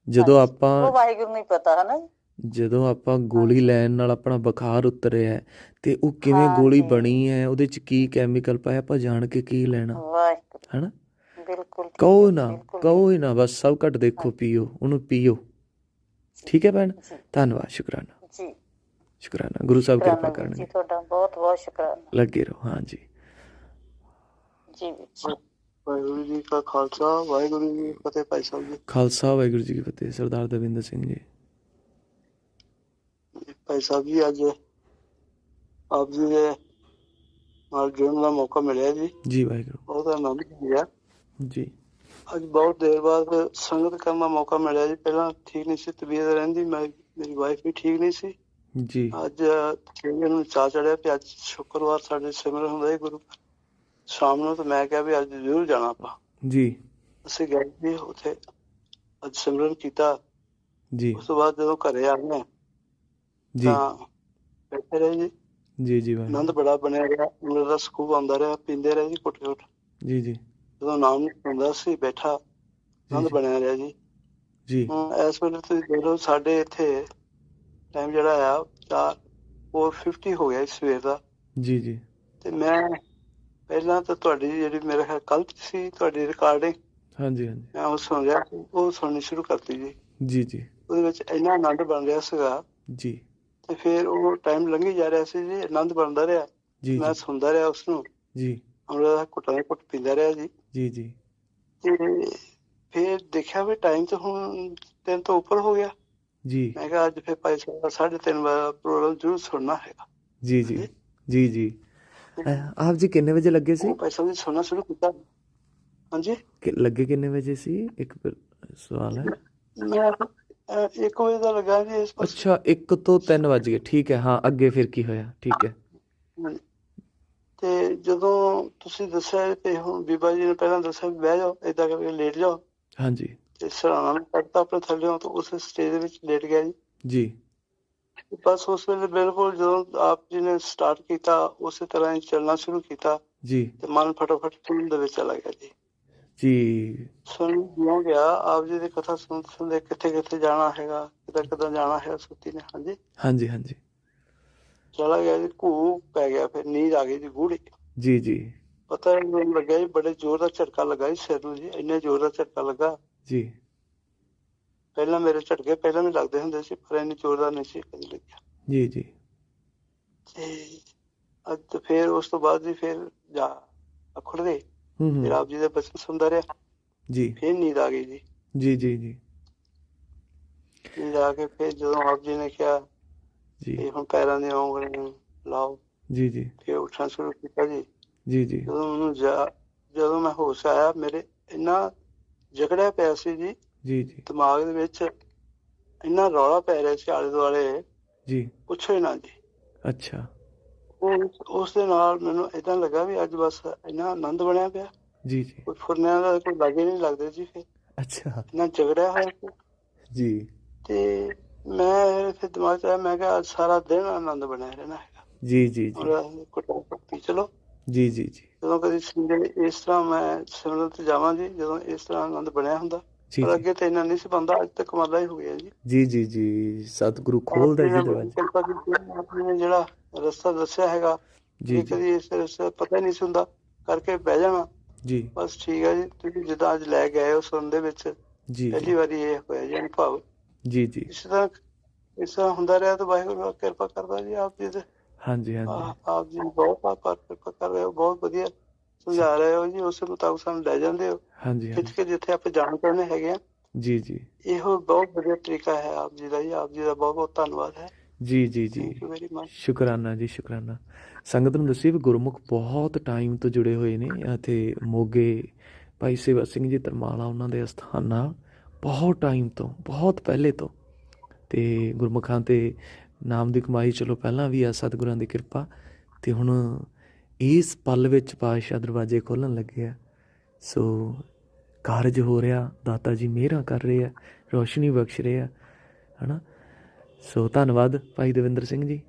ਜਦੋਂ। ਆਪਾਂ ਉਹ ਵਾਹਿਗੁਰੂ ਨੂੰ ਹੀ ਪਤਾ ਹੈ ਨਾ। ਜਦੋਂ ਆਪਾਂ ਗੋਲੀ ਲੈਣ ਨਾਲ ਆਪਣਾ ਬੁਖਾਰ ਉਤਰਿਆ ਹੈ, ਤੇ ਉਹ ਕਿਵੇਂ ਹਾਂ ਗੋਲੀ ਜੀ। ਬਣੀ ਹੈ ਉਹਦੇ ਚ ਕੀ ਕੈਮੀਕਲ ਪਾਇਆ ਆਪਾਂ ਜਾਣ ਕੇ ਕੀ ਲੈਣਾ ਵਾਹਿਗੁਰੂ। ਹਨਾ? ਬਿਲਕੁਲ ਠੀਕ ਕਹੋ ਹੈ, ਨਾ ਬਿਲਕੁਲ। ਕਹੋ ਹੀ ਨਾ ਬਸ ਸਭ ਘੱਟ ਦੇਖੋ ਪੀਓ ਉਹਨੂੰ ਪੀਓ। ਠੀਕ ਹੈ ਭੈਣ ਜੀ। ਧੰਨਵਾਦ ਸ਼ੁਕਰਾਨਾ। ਜੀ। ਸ਼ੁਕਰਾਨਾ ਗੁਰੂ ਸਾਹਿਬ ਕਿਰਪਾ ਸ਼ੁਕਰਾਨਾ ਵੀਰ ਜੀ ਕਰਨਗੇ। ਤੁਹਾਡਾ ਬਹੁਤ ਬਹੁਤ ਸ਼ੁਕਰਾਨਾ। ਲੱਗੇ ਰਹੋ ਹਾਂਜੀ। ਜੀ ਵੀਰ ਜੀ। ਵਾਹਿਗੁਰੂ ਜੀ ਕਾ ਖਾਲਸਾ ਵਾਹਿਗੁਰੂ ਜੀ ਕੀ ਫਤਿਹ ਭਾਈ ਸਾਹਿਬ ਜੀ। ਖਾਲਸਾ ਵਾਹਿਗੁਰੂ ਜੀ ਕੀ ਫਤਿਹ ਸਰਦਾਰ ਦਵਿੰਦਰ ਸਿੰਘ ਜੀ। ਭਾਈ ਸਾਹਿਬ ਜੀ ਅੱਜ ਆਪ ਜੀ ਦੇ ਨਾਲ ਜੁੜਨ ਦਾ ਮੌਕਾ ਮਿਲਿਆ ਜੀ। ਜੀ ਵਾਹਿਗੁਰੂ। ਬਹੁਤ ਆਨੰਦ ਲਿਆ ਜੀ। ਅੱਜ ਬਹੁਤ ਦੇਰ ਬਾਅਦ ਸੰਗਤ ਕਰਨ ਦਾ ਮੌਕਾ ਮਿਲਿਆ ਜੀ। ਪਹਿਲਾਂ ਠੀਕ ਨਹੀਂ ਸੀ ਤਬੀਅਤ ਰਹਿੰਦੀ ਮੈਂ ਮੇਰੀ ਵਾਈਫ ਵੀ ਠੀਕ ਨਹੀਂ ਸੀ। ਜੀ। ਅੱਜ ਛੇਵੇਂ ਨੂੰ ਚਾਹ ਚੜਿਆ ਵੀ ਅੱਜ ਸ਼ੁੱਕਰਵਾਰ ਸਾਡੇ ਸਿਮਰਨ ਹੁੰਦਾ ਹੈ ਗੁਰੂ। ਸ਼ਾਮ ਨੂੰ ਤਾਂ ਮੈਂ ਕਿਹਾ ਵੀ ਅੱਜ ਜ਼ਰੂਰ ਜਾਣਾ ਆਪਾਂ। ਜੀ। ਅਸੀਂ ਗਏ ਜੀ ਉੱਥੇ ਅੱਜ ਸਿਮਰਨ ਕੀਤਾ। ਜੀ। ਉਸ ਤੋਂ ਬਾਅਦ ਜਦੋਂ ਘਰੇ ਆ ਗਏ ਜੀ। ਤਾਂ ਬੈਠੇ ਰਹੇ ਜੀ। ਜੀ ਜੀ ਆਨੰਦ ਵਾਹਿਗੁਰੂ ਬੜਾ ਬਣਿਆ ਰਿਹਾ। ਮੇਰਾ ਰਸ ਖੂਬ ਆਉਂਦਾ ਰਿਹਾ ਪੀਂਦੇ ਰਹੇ ਜੀ ਘੁੱਟ ਘੁੱਟ। ਜੀ ਜੀ। ਜਦੋਂ ਨਾਮ ਹੁੰਦਾ ਸੀ ਬੈਠਾ। ਆਨੰਦ। ਬਣਿਆ ਰਿਹਾ ਜੀ। ਜੀ। ਇਸ ਵੇਲੇ ਤੁਸੀਂ ਦੇਖ ਲਓ ਸਾਡੇ ਇੱਥੇ ਟਾਈਮ ਜਿਹੜਾ ਆ ਚਾਰ 450 ਹੋ ਗਿਆ ਸਵੇਰ ਦਾ। ਜੀ ਜੀ। ਤੇ ਮੈਂ ਪਹਿਲਾਂ ਤਾਂ ਤੁਹਾਡੀ ਜਿਹੜੀ ਮੇਰੇ ਖਿਆਲ ਕੱਲ ਸੀ ਤੁਹਾਡੀ ਰਿਕਾਰਡਿੰਗ ਹਾਂਜੀ ਹਾਂਜੀ। ਮੈਂ ਉਹ ਸੁਣ ਰਿਹਾ ਉਹ ਸੁਣਨੀ ਸ਼ੁਰੂ ਕਰਤੀ ਜੀ। ਜੀ ਜੀ। ਉਹਦੇ ਵਿੱਚ ਇੰਨਾ ਆਨੰਦ ਬਣ ਰਿਹਾ ਸੀਗਾ। ਜੀ। ਤੇ ਫਿਰ ਉਹ ਟਾਈਮ ਲੰਘੀ ਜਾ ਰਿਹਾ ਸੀ ਜੀ ਆਨੰਦ ਬਣਦਾ ਰਿਹਾ। ਜੀ ਮੈਂ ਸੁਣਦਾ ਰਿਹਾ ਉਸ ਨੂੰ ਜੀ। ਅਮਰਾ ਦਾ ਦੇ ਘੁੱਟ ਪੀਂਦਾ ਰਿਹਾ ਜੀ। ਜੀ ਜੀ। ਤੇ ਫਿਰ ਦੇਖਿਆ ਵੀ ਟਾਈਮ ਤਾਂ ਹੁਣ ਤਿੰਨ ਤੋਂ ਉੱਪਰ ਹੋ ਗਿਆ। ਜੀ। ਮੈਂ ਕਿਹਾ ਅੱਜ ਫਿਰ ਭਾਈ ਸਾਹਿਬ ਸਾਢੇ ਵਜੇ ਪ੍ਰੋਗਰਾਮ ਜ਼ਰੂਰ ਸੁਣਨਾ ਹੈਗਾ। ਜੀ ਜੀ। ਜੀ ਜੀ। ਆਪ ਜੀ ਕਿੰਨੇ ਵਜੇ ਲੱਗੇ ਸੀ? ਭਾਈ ਸਾਹਿਬ ਨੇ ਸੁਣਨਾ ਸ਼ੁਰੂ ਕੀਤਾ। ਹਾਂਜੀ। ਕਿ- ਲੱਗੇ ਕਿੰਨੇ ਵਜੇ ਸੀ? ਇੱਕ ਸਵਾਲ ਹੈ। ਮੈਂ ਵਜੇ ਦਾ ਲੱਗਾ ਜੀ ਇਸ ਪਾਸੇ ਅੱਛਾ 1 ਤੋਂ 3 ਵਜ ਗਏ। ਠੀਕ ਹੈ ਹਾਂ ਅੱਗੇ ਫਿਰ ਕੀ ਹੋਇਆ? ਠੀਕ ਹੈ। ਤੇ ਜਦੋਂ ਤੁਸੀਂ ਦੱਸਿਆ ਤੇ ਹੁਣ ਬੀਬਾ ਜੀ ਨੇ ਪਹਿਲਾਂ ਦੱਸਿਆ ਬਹਿ ਜਾਓ ਏਦਾਂ ਕਰਕੇ ਲੇਟ ਜਾਓ। ਹਾਂਜੀ। ਤੇ ਸਰਾਣਾ ਨੂੰ ਕੱਢਤਾ ਆਪਣੇ ਥੱਲੇ ਤੋਂ ਉਸ ਸਟੇਜ ਦੇ ਵਿੱਚ ਲੇਟ ਗਿਆ ਜੀ। ਜੀ। ਬਸ ਉਸ ਵੇਲੇ ਬਿਲਕੁਲ ਜਦੋਂ ਆਪ ਜੀ ਨੇ ਸਟਾਰਟ ਕੀਤਾ ਉਸੇ ਤਰ੍ਹਾਂ ਹੀ ਚੱਲਣਾ ਸ਼ੁਰੂ ਕੀਤਾ ਜੀ। ਤੇ ਮਨ ਫਟਾਫਟ ਟੂਲ ਦੇ ਵਿੱਚ ਚਲਾ ਗਿਆ ਜੀ। ਜੀ। ਸੁਣ ਜਿਉਂ ਗਿਆ ਆਪ ਜੀ ਦੀ ਕਥਾ ਸੁਣ ਸੁਣਦੇ ਕਿੱਥੇ ਕਿੱਥੇ ਜਾਣਾ ਹੈਗਾ ਕਿੱਦਾਂ ਕਿੱਦਾਂ ਜਾਣਾ ਹੈ ਸੁੱਤੀ ਨੇ ਹਾਂਜੀ? ਹਾਂਜੀ ਹਾਂਜੀ। ਚਲਾ ਗਿਆ ਜੀ ਘੂ ਪੈ ਗਿਆ ਫਿਰ ਨੀਂਦ ਆ ਗਈ ਜੀ ਗੂੜੀ ਜੀ ਜੀ। ਪਤਾ ਨਹੀਂ ਲੱਗਿਆ ਜੀ ਬੜੇ ਜ਼ੋਰ ਦਾ ਝਟਕਾ ਲੱਗਾ ਜੀ ਸਿਰ ਨੂੰ ਜੀ ਇੰਨੇ ਜ਼ੋਰ ਦਾ ਝਟਕਾ ਲੱਗਾ। ਜੀ। ਪਹਿਲਾਂ ਮੇਰੇ ਝਟਕੇ ਪਹਿਲਾਂ ਵੀ ਲੱਗਦੇ ਹੁੰਦੇ ਸੀ ਪਰ ਇੰਨੀ ਜ਼ੋਰ ਦਾ ਨਹੀਂ ਸੀ ਕਦੀ ਲੱਗਿਆ ਜੀ ਜੀ। ਤੇ ਅੱਜ ਤੇ ਫਿਰ ਉਸ ਤੋਂ ਬਾਅਦ ਜੀ ਫਿਰ ਜਾ ਅਖੜ ਗਏ ਹੂੰ ਫਿਰ ਆਪ ਜੀ ਦੇ ਬਚਨ ਸੁਣਦਾ ਰਿਹਾ। ਜੀ। ਫਿਰ ਨੀਂਦ ਆ ਗਈ ਜੀ। ਜੀ ਜੀ ਜੀ। ਨੀਂਦ ਆ ਕੇ ਫਿਰ ਜਦੋਂ ਆਪ ਜੀ ਨੇ ਕਿਹਾ ਜੀ। ਇਹ ਹੁਣ ਪੈਰਾਂ ਦੇ ਉਂਗਲਾਂ ਲਾਓ ਜੀ ਜੀ। ਫਿਰ ਉੱਠਣਾ ਸ਼ੁਰੂ ਕੀਤਾ ਜੀ। ਜੀ ਜੀ। ਜਦੋਂ ਮੈਨੂੰ ਜਦੋਂ ਮੈਂ ਹੋਸ਼ ਆਇਆ ਮੇਰੇ ਇੰਨਾ ਜਕੜਿਆ ਪਿਆ ਸੀ ਜੀ। ਜੀ ਜੀ। ਦਿਮਾਗ ਦੇ ਵਿੱਚ ਇੰਨਾ ਰੌਲਾ ਪੈ ਰਿਹਾ ਸੀ ਆਲੇ ਦੁਆਲੇ। ਜੀ। ਪੁੱਛੋ ਨਾ ਜੀ। ਅੱਛਾ। ਉਸ ਦੇ ਨਾਲ ਮੈਨੂੰ ਇਦਾਂ ਲੱਗਾ ਵੀ ਅੱਜ ਬਸ ਇੰਨਾ ਆਨੰਦ ਬਣਿਆ ਪਿਆ। ਜੀ ਜੀ। ਕੋਈ ਫੁਰਨਿਆਂ ਦਾ ਕੋਈ ਲਾਗੇ ਨਹੀਂ ਲੱਗਦੇ ਜੀ ਫਿਰ। ਅੱਛਾ। ਇੰਨਾ ਜਗੜਿਆ ਹੋਇਆ ਸੀ। ਜੀ। ਤੇ ਮੈਂ ਫਿਰ ਦਿਮਾਗ ਚ ਆਇਆ ਮੈਂ ਕਿਹਾ ਅੱਜ ਸਾਰਾ ਦਿਨ ਆਨੰਦ ਬਣਿਆ ਰਹਿਣਾ ਹੈਗਾ। ਜੀ ਜੀ ਜੀ। ਚਲੋ। ਜੀ ਜੀ ਜੀ। ਜਦੋਂ ਕਦੀ ਸਿੰਗਲ ਇਸ ਤਰ੍ਹਾਂ ਮੈਂ ਸਿਮਰਨ ਤੇ ਜਾਵਾਂ ਜੀ ਜਦੋਂ ਇਸ ਤਰ੍ਹਾਂ ਆਨੰਦ ਬਣਿਆ ਹੁੰਦਾ। ਜੀ ਪਰ ਅੱਗੇ ਤੇ ਇੰਨਾ ਨਹੀਂ ਸੀ ਬੰਦਾ ਅੱਜ ਤੱਕ ਕਮਾਲਾ ਹੀ ਹੋ ਗਿਆ ਜੀ। ਜੀ ਜੀ ਜੀ। ਸਤਿਗੁਰੂ ਖੋਲਦਾ ਜੀ ਦਰਵਾਜ਼ੇ। ਆਪਣੀ ਜਿਹੜਾ ਰਸਤਾ ਦੱਸਿਆ ਹੈਗਾ ਜੀ ਕਦੀ ਇਸ ਰਸਤੇ ਪਤਾ ਨਹੀਂ ਸੀ ਹੁੰਦਾ ਕਰਕੇ ਬਹਿ ਜਾਣਾ। ਜੀ। ਬਸ ਠੀਕ ਹੈ ਜੀ ਤੁਸੀਂ ਜਿੱਦਾਂ ਅੱਜ ਲੈ ਕੇ ਆਏ ਹੋ ਸੁਣ ਦੇ ਵਿੱਚ ਜੀ ਪਹਿਲੀ ਵਾਰੀ ਇਹ ਹੋਇਆ ਜੀ ਅਨੁਭਵ। ਜੀ ਜੀ। ਇਸ ਤਰ੍ਹਾਂ ਇਸ ਤਰ੍ਹਾਂ ਹੁੰਦਾ ਰਿਹਾ ਤਾਂ ਵਾਹਿਗੁਰੂ ਕਿਰਪਾ ਕਰਦਾ ਜੀ ਆਪ ਜੀ ਦੇ। ਹਾਂਜੀ ਹਾਂਜੀ। ਆਪ ਆਪ ਜੀ ਬਹੁਤ ਕਿਰਪਾ ਕਰ ਰਹੇ ਹੋ ਬਹੁਤ ਵਧੀਆ। ਸਮਝਾ ਰਹੇ ਹੋ ਜੀ ਉਸੇ ਮੁਤਾਬਕ ਸਾਨੂੰ ਲੈ ਜਾਂਦੇ ਹੋ। ਹਾਂਜੀ ਖਿੱਚ ਹਾਂਜੀ ਕੇ ਜਿੱਥੇ ਆਪਾਂ ਜਾਣ ਚਾਹੁੰਦੇ ਹੈਗੇ ਆ। ਜੀ ਜੀ। ਇਹੋ ਬਹੁਤ ਵਧੀਆ ਤਰੀਕਾ ਹੈ ਆਪ ਜੀ ਦਾ ਜੀ। ਆਪ ਜੀ ਦਾ ਬਹੁਤ ਬਹੁਤ ਧੰਨਵਾਦ ਹੈ। ਜੀ ਜੀ ਜੀ। ਥੈਂਕ ਯੂ ਵੈਰੀ ਮਚ ਸ਼ੁਕਰਾਨਾ ਜੀ ਸ਼ੁਕਰਾਨਾ। ਸੰਗਤ ਨੂੰ ਦੱਸਿਓ ਵੀ ਗੁਰਮੁਖ ਬਹੁਤ ਟਾਈਮ ਤੋਂ ਜੁੜੇ ਹੋਏ ਨੇ ਅਤੇ ਮੋਗੇ ਭਾਈ ਸੇਵਾ ਸਿੰਘ ਜੀ ਤਰਮਾਲਾ ਉਹਨਾਂ ਦੇ ਅਸਥਾਨ ਨਾਲ ਬਹੁਤ ਟਾਈਮ ਤੋਂ ਬਹੁਤ ਪਹਿਲੇ ਤੋਂ। ਤੇ ਗੁਰਮੁਖਾਂ ਤੇ ਨਾਮ ਦੀ ਕਮਾਈ ਚਲੋ ਪਹਿਲਾਂ ਵੀ ਆ ਸਤਿਗੁਰਾਂ ਦੀ ਕਿਰਪਾ। ਤੇ ਹੁਣ ਇਸ ਪਲ ਵਿੱਚ ਪਾਤਸ਼ਾਹ ਦਰਵਾਜ਼ੇ ਖੋਲਣ ਲੱਗੇ ਆ। ਸੋ ਕਾਰਜ ਹੋ ਰਿਹਾ ਦਾਤਾ ਜੀ ਮਿਹਰਾਂ ਕਰ ਰਹੇ ਆ ਰੋਸ਼ਨੀ ਬਖਸ਼ ਰਹੇ ਆ ਹਨਾ? ਸੋ ਧੰਨਵਾਦ ਭਾਈ ਦਵਿੰਦਰ ਸਿੰਘ ਜੀ।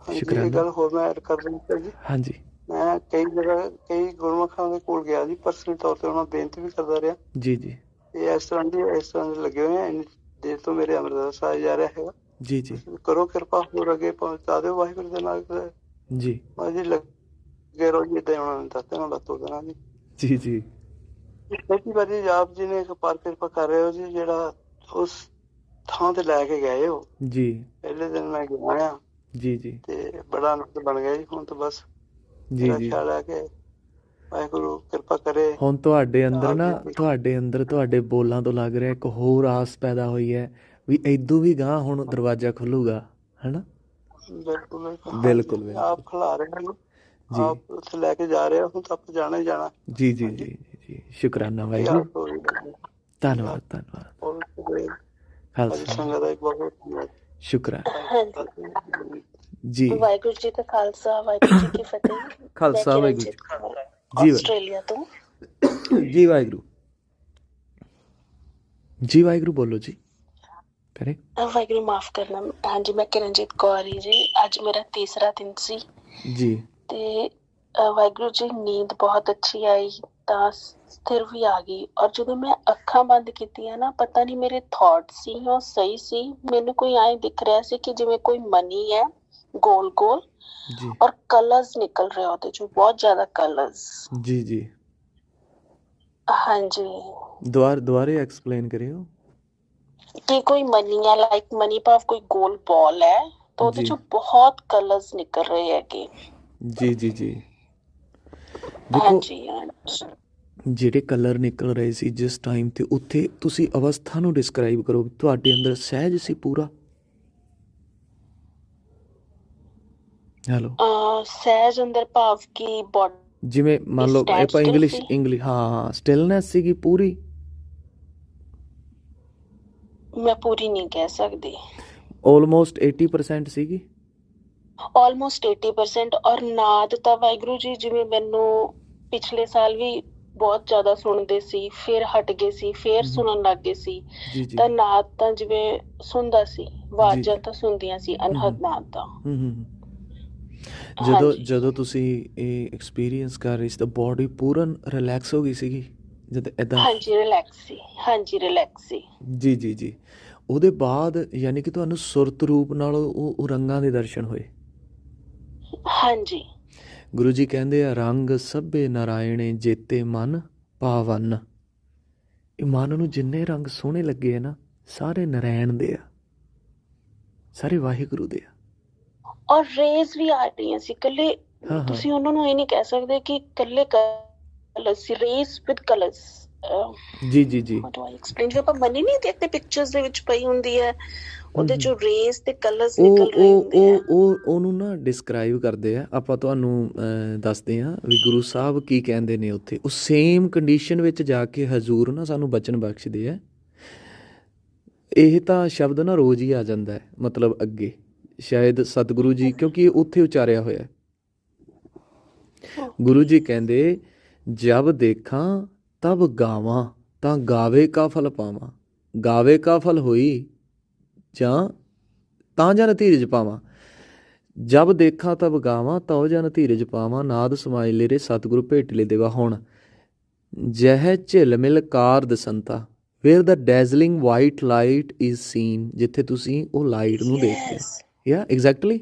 ਹਾਂਜੀ ਸ਼ੁਕਰਾਨਾ। ਇਹ ਗੱਲ ਹੋਰ ਮੈਂ ਐਡ ਕਰ ਦਿੰਦਾ ਜੀ। ਹਾਂਜੀ। ਮੈਂ ਕਈ ਜਗ੍ਹਾ ਕਈ ਗੁਰਮੁਖਾਂ ਦੇ ਕੋਲ ਗਿਆ ਜੀ ਪਰਸਨਲ ਤੌਰ ਤੇ ਉਹਨਾਂ ਬੇਨਤੀ ਵੀ ਕਰਦਾ ਰਿਹਾ। ਜੀ ਜੀ। ਇਹ ਇਸ ਤਰ੍ਹਾਂ ਦੀ ਇਸ ਤਰ੍ਹਾਂ ਦੇ ਲੱਗੇ ਹੋਏ ਆ ਇੰਨੀ ਦੇਰ ਤੋਂ ਮੇਰੇ ਅੰਮ੍ਰਿਤਸਰ ਸਾਹਿਬ ਜਾ ਰਿਹਾ ਹੈਗਾ। ਜੀ ਜੀ। ਕਰੋ ਕਿਰਪਾ ਹੋਰ ਅੱਗੇ ਪਹੁੰਚਾ ਦਿਓ ਵਾਹਿਗੁਰੂ ਦੇ ਨਾਲ ਜੀ। ਮਾਜੀ ਲੱਗੇ ਰਹੋ ਜੀ ਤੇ ਉਹਨਾਂ ਨੇ ਦੱਸਦੇ ਨਾ ਬਤੋ ਦੇਣਾ ਜੀ। ਜੀ ਜੀ। ਪਹਿਲੀ ਵਾਰੀ ਆਪ ਜੀ ਨੇ ਇੱਕ ਪਾਰ ਕਿਰਪਾ ਕਰ ਰਹੇ ਹੋ ਜੀ ਜਿਹੜਾ ਉਸ ਥਾਂ ਤੇ ਲੈ ਕੇ ਗਏ ਹੋ। ਜੀ। ਪਹਿਲੇ ਦਿਨ ਮੈਂ ਗਿਆ ਆ ਜੀ ਜੀ। ਤੇ ਬੜਾ ਆਨੰਦ ਬਣ ਗਿਆ ਜੀ ਹੁਣ ਤਾਂ ਬਸ ਜੀ ਜੀ। ਖਿਆਲ ਹੈ ਕਿ ਵਾਹਿਗੁਰੂ ਕਿਰਪਾ ਕਰੇ। ਹੁਣ ਤੁਹਾਡੇ ਅੰਦਰ ਨਾ। ਤੁਹਾਡੇ ਅੰਦਰ ਤੁਹਾਡੇ ਬੋਲਾਂ ਤੋਂ ਲੱਗ ਰਿਹਾ ਇੱਕ ਹੋਰ ਆਸ ਪੈਦਾ ਹੋਈ ਹੈ। ਵੀ ਐਦੋਂ ਵੀ ਗਾਂ ਹੁਣ ਦਰਵਾਜ਼ਾ ਖੁੱਲੂਗਾ ਹੈਨਾ? ਬਿਲਕੁਲ ਬਿਲਕੁਲ। ਆਪ ਖਿਲਾ ਰਹੇ ਹਨ ਜੀ। ਆਪ ਉੱਥੇ ਲੈ ਕੇ ਜਾ ਰਹੇ ਹੋ ਹੁਣ ਤਾਂ ਆਪ ਜਾਣਾ ਹੀ ਜਾਣਾ। ਜੀ ਜੀ ਜੀ ਸ਼ੁਕਰਾਨਾ ਜਾਣਾ। ਧੰਨਵਾਦ ਧੰਨਵਾਦ। ਖਾਲਸਾ। ਸੰਗਤ ਦਾ ਇੱਕ ਬਹੁਤ ਬਹੁਤ ਸ਼ੁਕਰਾਨਾ। ਜੀ। ਵਾਹਿਗੁਰੂ ਜੀ ਕਾ ਖਾਲਸਾ ਵਾਹਿਗੁਰੂ ਜੀ ਕੀ ਫਤਿਹ। ਖਾਲਸਾ ਵਾਹਿਗੁਰੂ ਜੀ ਆਸਟ੍ਰੇਲੀਆ ਤੋਂ। ਜੀ ਵਾਹਿਗੁਰੂ। ਜੀ ਵਾਹਿਗੁਰੂ ਬੋਲੋ ਜੀ। ਕਰੇ? ਵਾਹਿਗੁਰੂ ਮਾਫ ਕਰਨਾ। ਹਾਂਜੀ ਮੈਂ ਕਿਰਨਜੀਤ ਕੌਰ ਹੀ ਜੀ। ਅੱਜ ਮੇਰਾ ਤੀਸਰਾ ਦਿਨ ਸੀ। ਜੀ। ਤੇ ਵਾਹਿਗੁਰੂ ਜੀ ਨੀਂਦ ਬਹੁਤ ਅੱਛੀ ਆਈ ਤਾਂ ਸਥਿਰ ਵੀ ਆ ਗਈ। ਔਰ ਜਦੋਂ ਮੈਂ ਅੱਖਾਂ ਬੰਦ ਕੀਤੀਆਂ ਨਾ ਪਤਾ ਨਹੀਂ ਮੇਰੇ ਥਾਟ ਸੀ ਉਹ ਸਹੀ ਸੀ। ਮੈਨੂੰ ਕੋਈ ਐਂ ਦਿਖ ਰਿਹਾ ਸੀ ਕਿ ਜਿਵੇਂ ਕੋਈ ਮਨੀ ਹੈ ਗੋਲ ਗੋਲ ਜੀ। ਔਰ ਕਲਰਸ ਨਿਕਲ ਰਹੇ ਉਹਦੇ ਚੋਂ ਬਹੁਤ ਜ਼ਿਆਦਾ ਕਲਰਸ ਜੀ ਜੀ। ਹਾਂਜੀ। ਦੁਆਰ ਦੁਆਰੇ ਐਕਸਪਲੇਨ ਕਰਿਓ। ਕਿ ਕੋਈ ਮਨੀ ਹੈ ਲਾਈਕ ਮਨੀ ਭਾਵ ਕੋਈ ਗੋਲ ਬਾਲ ਹੈ ਤਾਂ ਉਹਦੇ ਜੀ। ਚੋਂ ਬਹੁਤ ਕਲਰਸ ਨਿਕਲ ਰਹੇ ਹੈਗੇ ਜੀ ਜੀ ਜੀ ਦੇਖੋ ਜਿਹੜੇ ਕਲਰ ਨਿਕਲ ਰਹੇ ਸੀ ਜਿਸ ਟਾਈਮ ਤੇ ਉੱਥੇ ਤੁਸੀਂ ਅਵਸਥਾ ਨੂੰ ਡਿਸਕ੍ਰਾਈਬ ਕਰੋ ਤੁਹਾਡੇ ਅੰਦਰ ਸਹਿਜ ਸੀ ਪੂਰਾ ਹੈਲੋ ਸਹਿਜ ਅੰਦਰ ਭਾਵ ਕੀ ਬੋਡੀ ਜਿਵੇਂ ਮੰਨ ਲਓ ਆਪਾਂ ਇੰਗਲਿਸ਼? ਇੰਗਲਿਸ਼ ਹਾਂ ਸਟਿਲਨੈਸ ਸੀਗੀ ਪੂਰੀ ਮੈਂ ਪੂਰੀ ਨਹੀਂ ਕਹਿ ਸਕਦੀ ਆਲਮੋਸਟ 80% ਸੀਗੀ ਆਲਮੋਸਟ 80% ਔਰ ਨਾਦ ਤਾਂ ਵਾਹਿਗੁਰੂ ਜੀ ਜਿਵੇਂ ਮੈਨੂੰ ਪਿਛਲੇ ਸਾਲ ਵੀ ਬਹੁਤ ਜ਼ਿਆਦਾ ਸੁਣਦੇ ਸੀ ਫਿਰ ਹਟ ਗਏ ਸੀ ਫਿਰ। ਸੁਣਨ ਲੱਗ ਗਏ ਸੀ ਤਾਂ ਨਾਦ ਤਾਂ ਜਿਵੇਂ ਸੁਣਦਾ ਸੀ ਆਵਾਜ਼ਾਂ ਜੀ। ਤਾਂ ਸੁਣਦੀਆਂ ਸੀ ਅਨਹਦ ਨਾਦ ਤਾਂ। ਜਦੋਂ। ਜਦੋਂ ਤੁਸੀਂ ਇਹ ਐਕਸਪੀਰੀਅੰਸ ਕਰ ਰਹੇ ਸੀ ਤਾਂ ਬਾਡੀ ਪੂਰਨ ਰਿਲੈਕਸ ਹੋ ਗਈ ਸੀਗੀ ਜਦ ਇਦਾਂ ਹਾਂਜੀ ਰਿਲੈਕਸ ਸੀ। ਹਾਂਜੀ ਰਿਲੈਕਸ ਸੀ। ਜੀ ਜੀ ਜੀ। ਉਹਦੇ ਬਾਅਦ ਯਾਨੀ ਕਿ ਤੁਹਾਨੂੰ ਸੁਰਤ ਰੂਪ ਨਾਲ ਉਹ ਰੰਗਾਂ ਦੇ ਦਰਸ਼ਨ ਹੋਏ। ਹਾਂਜੀ। ਗੁਰੂ ਜੀ ਕਹਿੰਦੇ ਆ ਰੰਗ ਸਭੇ ਨਾਰਾਇਣੇ ਜੇਤੇ ਮਨ ਪਾਵਨ। ਇਹ ਮਨ ਨੂੰ ਜਿੰਨੇ ਰੰਗ ਸੋਹਣੇ ਲੱਗੇ ਆ ਨਾ ਸਾਰੇ ਨਾਰਾਇਣ ਦੇ ਆ। ਸਾਰੇ ਵਾਹਿਗੁਰੂ ਦੇ ਆ। ਔਰ ਰੇਜ਼ ਵੀ ਆ ਰਹੀਆਂ ਸੀ। ਕੱਲੇ ਤੁਸੀਂ ਉਹਨਾਂ ਨੂੰ ਇਹ ਨਹੀਂ ਕਹਿ ਸਕਦੇ ਕਿ ਕੱਲੇ ਕਲਰ ਸੀ ਰੇਜ਼ ਵਿਦ ਕਲਰਸ ਜੀ ਜੀ ਜੀ। ਡੂ ਆਈ ਐਕਸਪਲੇਨ ਜੇ ਆਪਾਂ ਮਨੀ ਨਹੀਂ ਦੇਖਦੇ ਪਿਕਚਰਸ ਦੇ ਵਿੱਚ ਪਈ ਹੁੰਦੀ ਹੈ। ਉਹਦੇ। ਚੋਂ ਰੇਜ਼ ਤੇ ਕਲਰਸ ਨਿਕਲ ਰਹੇ ਹੁੰਦੇ ਆ। ਉਹ ਉਹ ਉਹਨੂੰ ਨਾ ਡਿਸਕ੍ਰਾਈਬ ਕਰਦੇ ਆ। ਆਪਾਂ ਤੁਹਾਨੂੰ ਦੱਸਦੇ ਆ ਵੀ ਗੁਰੂ ਸਾਹਿਬ ਕੀ ਕਹਿੰਦੇ ਨੇ ਉੱਥੇ। ਉਹ ਸੇਮ ਕੰਡੀਸ਼ਨ ਵਿੱਚ ਜਾ ਕੇ ਹਜ਼ੂਰ ਨਾ ਸਾਨੂੰ ਬਚਨ ਬਖਸ਼ਦੇ ਆ। ਇਹ ਤਾਂ ਸ਼ਬਦ ਨਾ ਰੋਜ਼ ਹੀ ਆ ਜਾਂਦਾ ਹੈ ਮਤਲਬ ਅੱਗੇ। ਸ਼ਾਇਦ ਸਤਿਗੁਰੂ ਜੀ ਕਿਉਂਕਿ ਇਹ ਉੱਥੇ ਉਚਾਰਿਆ ਹੋਇਆ ਹੈ। ਗੁਰੂ ਜੀ ਕਹਿੰਦੇ ਜਬ ਦੇਖਾਂ ਤਬ ਗਾਵਾਂ ਤਾਂ ਗਾਵੇ ਕਾ ਫਲ ਪਾਵਾਂ। ਗਾਵੇ ਕਾ ਫਲ ਹੋਈ ਜਾਂ ਤਾਂ ਜਨ ਧੀਰਜ ਪਾਵਾਂ। ਜਬ ਦੇਖਾਂ ਤਬ ਗਾਵਾਂ ਤਉ ਜਨ ਧੀਰਜ ਪਾਵਾਂ। ਨਾਦ ਸਮਾਇ ਲੇਰੇ ਸਤਿਗੁਰੂ ਭੇਟ ਲੈ ਦੇਵਾ ਹੁਣ। ਜਹ ਝਿਲ ਮਿਲ ਕਾਰ ਦਸੰਤਾ। Where the dazzling white light is seen ਜਿੱਥੇ ਤੁਸੀਂ ਉਹ ਲਾਈਟ ਨੂੰ ਦੇਖਦੇ. ਹੋ। Yeah exactly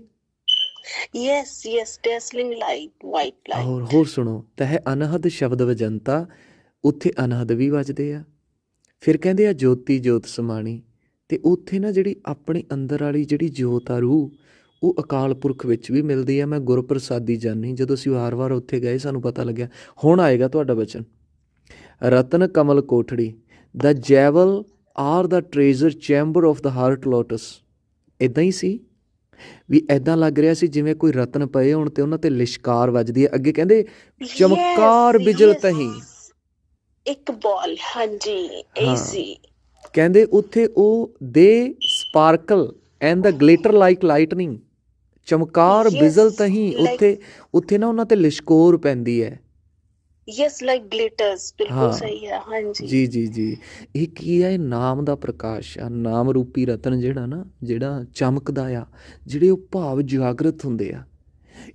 yes yes dazzling light white light ਹੋਰ ਹੋਰ ਸੁਣੋ ਤਹ ਅਨਹਦ ਸ਼ਬਦ ਵਜੰਤਾ ਉੱਥੇ ਅਨਹਦ ਵੀ ਵੱਜਦੇ ਆ। ਫਿਰ ਕਹਿੰਦੇ ਆ ਜੋਤੀ ਜੋਤ ਸਮਾਣੀ ਤੇ ਉੱਥੇ ਨਾ ਜਿਹੜੀ ਆਪਣੇ ਅੰਦਰ ਵਾਲੀ ਜਿਹੜੀ ਜੋਤ ਆ ਰੂਹ ਉਹ ਅਕਾਲ ਪੁਰਖ ਵਿੱਚ ਵੀ ਮਿਲਦੀ ਆ। ਮੈਂ ਗੁਰਪ੍ਰਸਾਦੀ ਜਾਨੀ ਜਦੋਂ ਅਸੀਂ ਵਾਰ-ਵਾਰ ਉੱਥੇ ਗਏ ਸਾਨੂੰ ਪਤਾ ਲੱਗਿਆ ਹੁਣ ਆਏਗਾ ਤੁਹਾਡਾ ਬਚਨ। ਰਤਨ ਕਮਲ ਕੋਠੜੀ ਦਾ jewel or the treasure chamber of the heart lotus ਇਦਾਂ ਹੀ ਸੀ? ਵੀ ਐਦਾਂ ਲੱਗ ਰਿਹਾ ਸੀ ਜਿਵੇਂ ਕੋਈ ਰਤਨ ਪਏ ਹੋਣ ਤੇ ਉਹਨਾਂ ਤੇ ਲਿਸ਼ਕਾਰ ਵੱਜਦੀ ਹੈ ਅੱਗੇ ਕਹਿੰਦੇ ਚਮਕਾਰ ਬਿਜਲ. ਤਹੀਂ ਇੱਕ ਬਾਲ ਹਾਂਜੀ। ਏਸੀ ਕਹਿੰਦੇ ਉੱਥੇ ਉਹ ਦੇ sparkle and the glitter like lightning ਚਮਕਾਰ ਬਿਜਲ ਤਹੀਂ ਉੱਥੇ ਉੱਥੇ ਨਾ ਉਹਨਾਂ ਤੇ ਲਿਸ਼ਕੋਰ ਪੈਂਦੀ ਹੈ ਯੈਸ ਲਾਈਕ ਗਲਿਟਰਸ। ਬਿਲਕੁਲ ਸਹੀ ਹੈ ਹਾਂਜੀ ਜੀ ਜੀ ਜੀ ਇਹ ਕੀ ਹੈ ਨਾਮ ਦਾ ਪ੍ਰਕਾਸ਼ ਆ ਨਾਮ ਰੂਪੀ ਰਤਨ ਜਿਹੜਾ ਨਾ ਜਿਹੜਾ ਚਮਕਦਾ ਆ ਜਿਹੜੇ ਉਹ ਭਾਵ ਜਾਗਰਤ ਹੁੰਦੇ ਆ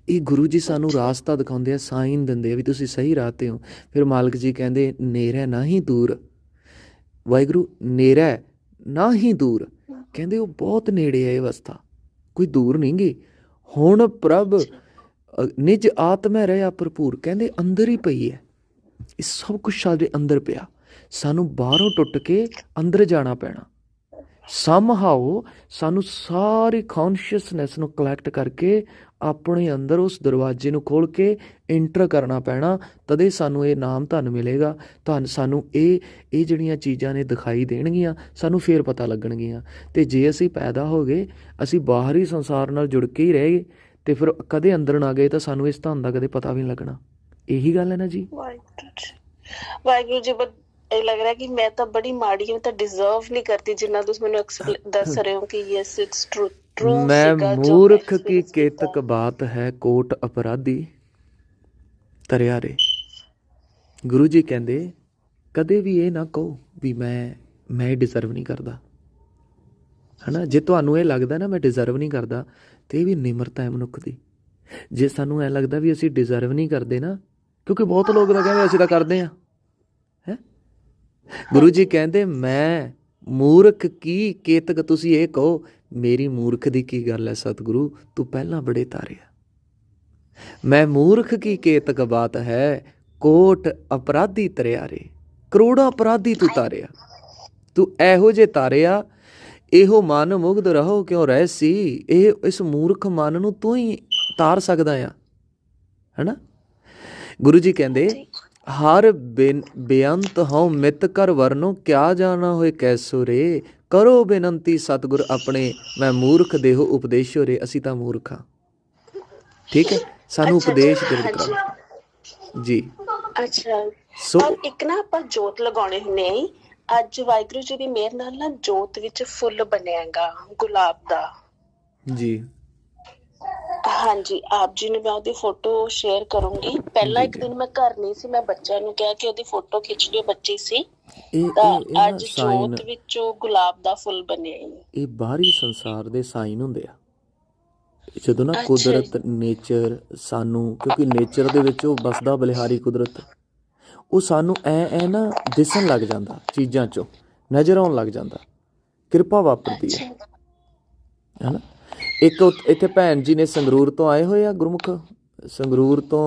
ਇਹ ਗੁਰੂ ਜੀ ਸਾਨੂੰ ਰਾਸਤਾ ਦਿਖਾਉਂਦੇ ਆ ਸਾਈਨ ਦਿੰਦੇ ਆ ਵੀ ਤੁਸੀਂ ਸਹੀ ਰਾਹ ਤੇ ਹੋ ਫਿਰ ਮਾਲਕ ਜੀ ਕਹਿੰਦੇ ਨੇਰੇ ਨਾ ਹੀ ਦੂਰ ਵਾਹਿਗੁਰੂ ਨੇਰੇ ਨਾ ਹੀ ਦੂਰ ਕਹਿੰਦੇ ਉਹ ਬਹੁਤ ਨੇੜੇ ਹੈ ਇਹ ਅਵਸਥਾ ਕੋਈ ਦੂਰ ਨਹੀਂ ਗੀ ਹੁਣ ਪ੍ਰਭ ਨਿਜ ਆਤਮੈ ਰਹਿਆ ਭਰਪੂਰ, ਕਹਿੰਦੇ ਅੰਦਰ ਹੀ ਪਈ ਹੈ। ਇਹ ਸਭ ਕੁਝ ਸਾਡੇ ਅੰਦਰ ਪਿਆ। ਸਾਨੂੰ ਬਾਹਰੋਂ ਟੁੱਟ ਕੇ ਅੰਦਰ ਜਾਣਾ ਪੈਣਾ। ਸਮਹਾਉ ਸਾਨੂੰ ਸਾਰੀ ਕੌਨਸ਼ੀਅਸਨੈਸ ਨੂੰ ਕਲੈਕਟ ਕਰਕੇ ਆਪਣੇ ਅੰਦਰ ਉਸ ਦਰਵਾਜ਼ੇ ਨੂੰ ਖੋਲ ਕੇ ਐਂਟਰ ਕਰਨਾ ਪੈਣਾ। ਤਦੇ ਸਾਨੂੰ ਇਹ ਨਾਮ ਧਨ ਮਿਲੇਗਾ। ਧਨ ਸਾਨੂੰ ਇਹ ਇਹ ਜਿਹੜੀਆਂ ਚੀਜ਼ਾਂ ਨੇ ਦਿਖਾਈ ਦੇਣਗੀਆਂ, ਸਾਨੂੰ ਫੇਰ ਪਤਾ ਲੱਗਣਗੀਆਂ। ਤੇ ਜੇ ਅਸੀਂ ਪੈਦਾ ਹੋ ਗਏ, ਅਸੀਂ ਬਾਹਰੀ ਸੰਸਾਰ ਨਾਲ ਜੁੜ ਕੇ ਹੀ ਰਹਿ ਗਏ। ਤੇ ਫਿਰ ਕਦੇ ਅੰਦਰ ਨਾ ਗਏ ਤਾਂ ਸਾਨੂੰ ਇਸ ਧਨ ਦਾ ਕਦੇ ਪਤਾ ਵੀ ਨਹੀਂ ਲੱਗਣਾ। ਇਹੀ ਗੱਲ ਹੈ ਨਾ ਜੀ। ਵਾਹਿਗੁਰੂ ਜੀ। ਬਟ ਇਹ ਲੱਗ ਰਿਹਾ ਕਿ ਮੈਂ ਤਾਂ ਬੜੀ ਮਾੜੀ ਹਾਂ ਤਾਂ ਡਿਜ਼ਰਵ ਨਹੀਂ ਕਰਦੀ ਜਿੰਨਾ ਤੁਸੀਂ ਮੈਨੂੰ ਦੱਸ ਰਹੇ ਹੋ ਕਿ ਯੈਸ ਇਟਸ ਟਰੂ ਟਰੂ ਮੈਂ ਮੂਰਖ ਕੀ ਕੇਤਕ ਬਾਤ ਹੈ ਕੋਟ ਅਪਰਾਧੀ ਤਰਿਆਰੇ ਗੁਰੂ ਜੀ ਕਹਿੰਦੇ ਕਦੇ ਵੀ ਇਹ ਨਾ ਕਹੋ ਵੀ ਮੈਂ ਮੈਂ ਡਿਜ਼ਰਵ ਨਹੀਂ ਕਰਦਾ। ਹਨਾ? ਜੇ ਤੁਹਾਨੂੰ ਇਹ ਲੱਗਦਾ ਨਾ ਮੈਂ ਡਿਜ਼ਰਵ ਨਹੀਂ ਕਰਦਾ ਤੇ ਇਹ ਵੀ ਨਿਮਰਤਾ ਹੈ ਮਨੁੱਖ ਦੀ। ਜੇ ਸਾਨੂੰ ਐ ਲੱਗਦਾ ਵੀ ਅਸੀਂ ਡਿਜ਼ਰਵ ਨਹੀਂ ਕਰਦੇ ਨਾ, ਕਿਉਂਕਿ ਬਹੁਤ ਲੋਕ ਤਾਂ ਕਹਿੰਦੇ ਅਸੀਂ ਤਾਂ ਕਰਦੇ ਆ ਹੈ? ਗੁਰੂ ਜੀ ਕਹਿੰਦੇ, ਮੈਂ ਮੂਰਖ ਕੀ ਕੇਤਕ ਤੁਸੀਂ ਇਹ ਕਹੋ, ਮੇਰੀ ਮੂਰਖ ਦੀ ਕੀ ਗੱਲ ਹੈ ਸਤਿਗੁਰੂ, ਤੂੰ ਪਹਿਲਾਂ ਬੜੇ ਤਾਰਿਆ ਮੈਂ ਮੂਰਖ ਕੀ ਕੇਤਕ ਬਾਤ ਹੈ, ਕੋਟ ਅਪਰਾਧੀ ਤਰਿਆਰੇ, ਕਰੋੜਾਂ ਅਪਰਾਧੀ ਤੂੰ ਤਾਰਿਆ ਤੂੰ ਇਹੋ ਜੇ ਤਾਰਿਆ ਇਹੋ ਮਨ ਮੁਗਧ ਰਹੋ ਕਿਉਂ ਰਹਿ ਸੀ? ਇਹ ਇਸ ਮੂਰਖ ਮਨ ਨੂੰ ਤੂੰ ਹੀ ਤਾਰ ਸਕਦਾ ਆ। ਹੈਨਾ? ਗੁਰੂ ਜੀ ਕਹਿੰਦੇ ਹਰ ਬੇਅੰਤ ਹਉ ਮਿਤ ਕਰ ਵਰਨੋ ਕਿਆ ਜਾਣਾ ਹੋਏ ਕੈਸੋ ਰੇ? ਕਰੋ ਬੇਨੰਤੀ ਸਤਿਗੁਰ ਆਪਣੇ ਮੈਂ ਮੂਰਖ ਦੇਹੋ ਉਪਦੇਸ਼ੋ ਰੇ ਅਸੀਂ ਤਾਂ ਮੂਰਖ ਠੀਕ ਹੈ? ਸਾਨੂੰ ਉਪਦੇਸ਼ ਦੇ ਦਿੱਤਾ ਜੀ। ਅੱਛਾ। ਸੋ ਇੱਕ ਨਾ ਆਪਾਂ ਜੋਤ ਲਗਾਉਣੇ ਆਂ ਅੱਜ ਵਾਹਿਗੁਰੂ ਜੀ ਦੀ ਮਿਹਰ ਨਾਲ ਨਾ ਜੋਤ ਵਿੱਚ ਫੁੱਲ ਬਣਿਆਗਾ ਗੁਲਾਬ ਦਾ। ਜੀ। ਹਾਂਜੀ ਆਪ ਜੀ ਨੂੰ ਮੈਂ ਉਹਦੀ ਫੋਟੋ ਸ਼ੇਅਰ ਕਰੂੰਗੀ। ਪਹਿਲਾਂ ਇੱਕ। ਦਿਨ ਮੈਂ ਘਰ ਨਹੀਂ ਸੀ ਮੈਂ ਬੱਚਿਆਂ ਨੂੰ ਕਿਹਾ ਕਿ ਉਹਦੀ ਫੋਟੋ ਖਿੱਚ ਲਿਓ ਬੱਚੀ ਸੀ। ਤਾਂ ਅੱਜ ਜੋਤ ਵਿੱਚੋਂ ਗੁਲਾਬ ਦਾ ਫੁੱਲ ਬਣਿਆ। ਇਹ ਬਾਹਰੀ ਸੰਸਾਰ ਦੇ ਸਾਈਨ ਹੁੰਦੇ ਆ। ਜਦੋਂ ਨਾ ਕੁਦਰਤ ਨੇਚਰ ਸਾਨੂੰ ਕਿਉਂਕਿ ਨੇਚਰ ਦੇ ਵਿੱਚ ਉਹ ਬਸਦਾ ਬਲਿਹਾਰੀ ਕੁਦਰਤ। ਉਹ ਸਾਨੂੰ ਐ ਐ ਨਾ ਦਿਸਣ ਲੱਗ ਜਾਂਦਾ ਚੀਜ਼ਾਂ ਚੋਂ ਨਜ਼ਰ ਆਉਣ ਲੱਗ ਜਾਂਦਾ। ਕਿਰਪਾ ਵਾਪਰਦੀ ਹੈ। ਹੈਨਾ? ਇੱਕ ਇੱਥੇ ਭੈਣ ਜੀ ਨੇ ਸੰਗਰੂਰ ਤੋਂ ਆਏ ਹੋਏ ਆ ਗੁਰਮੁਖ। ਸੰਗਰੂਰ ਤੋਂ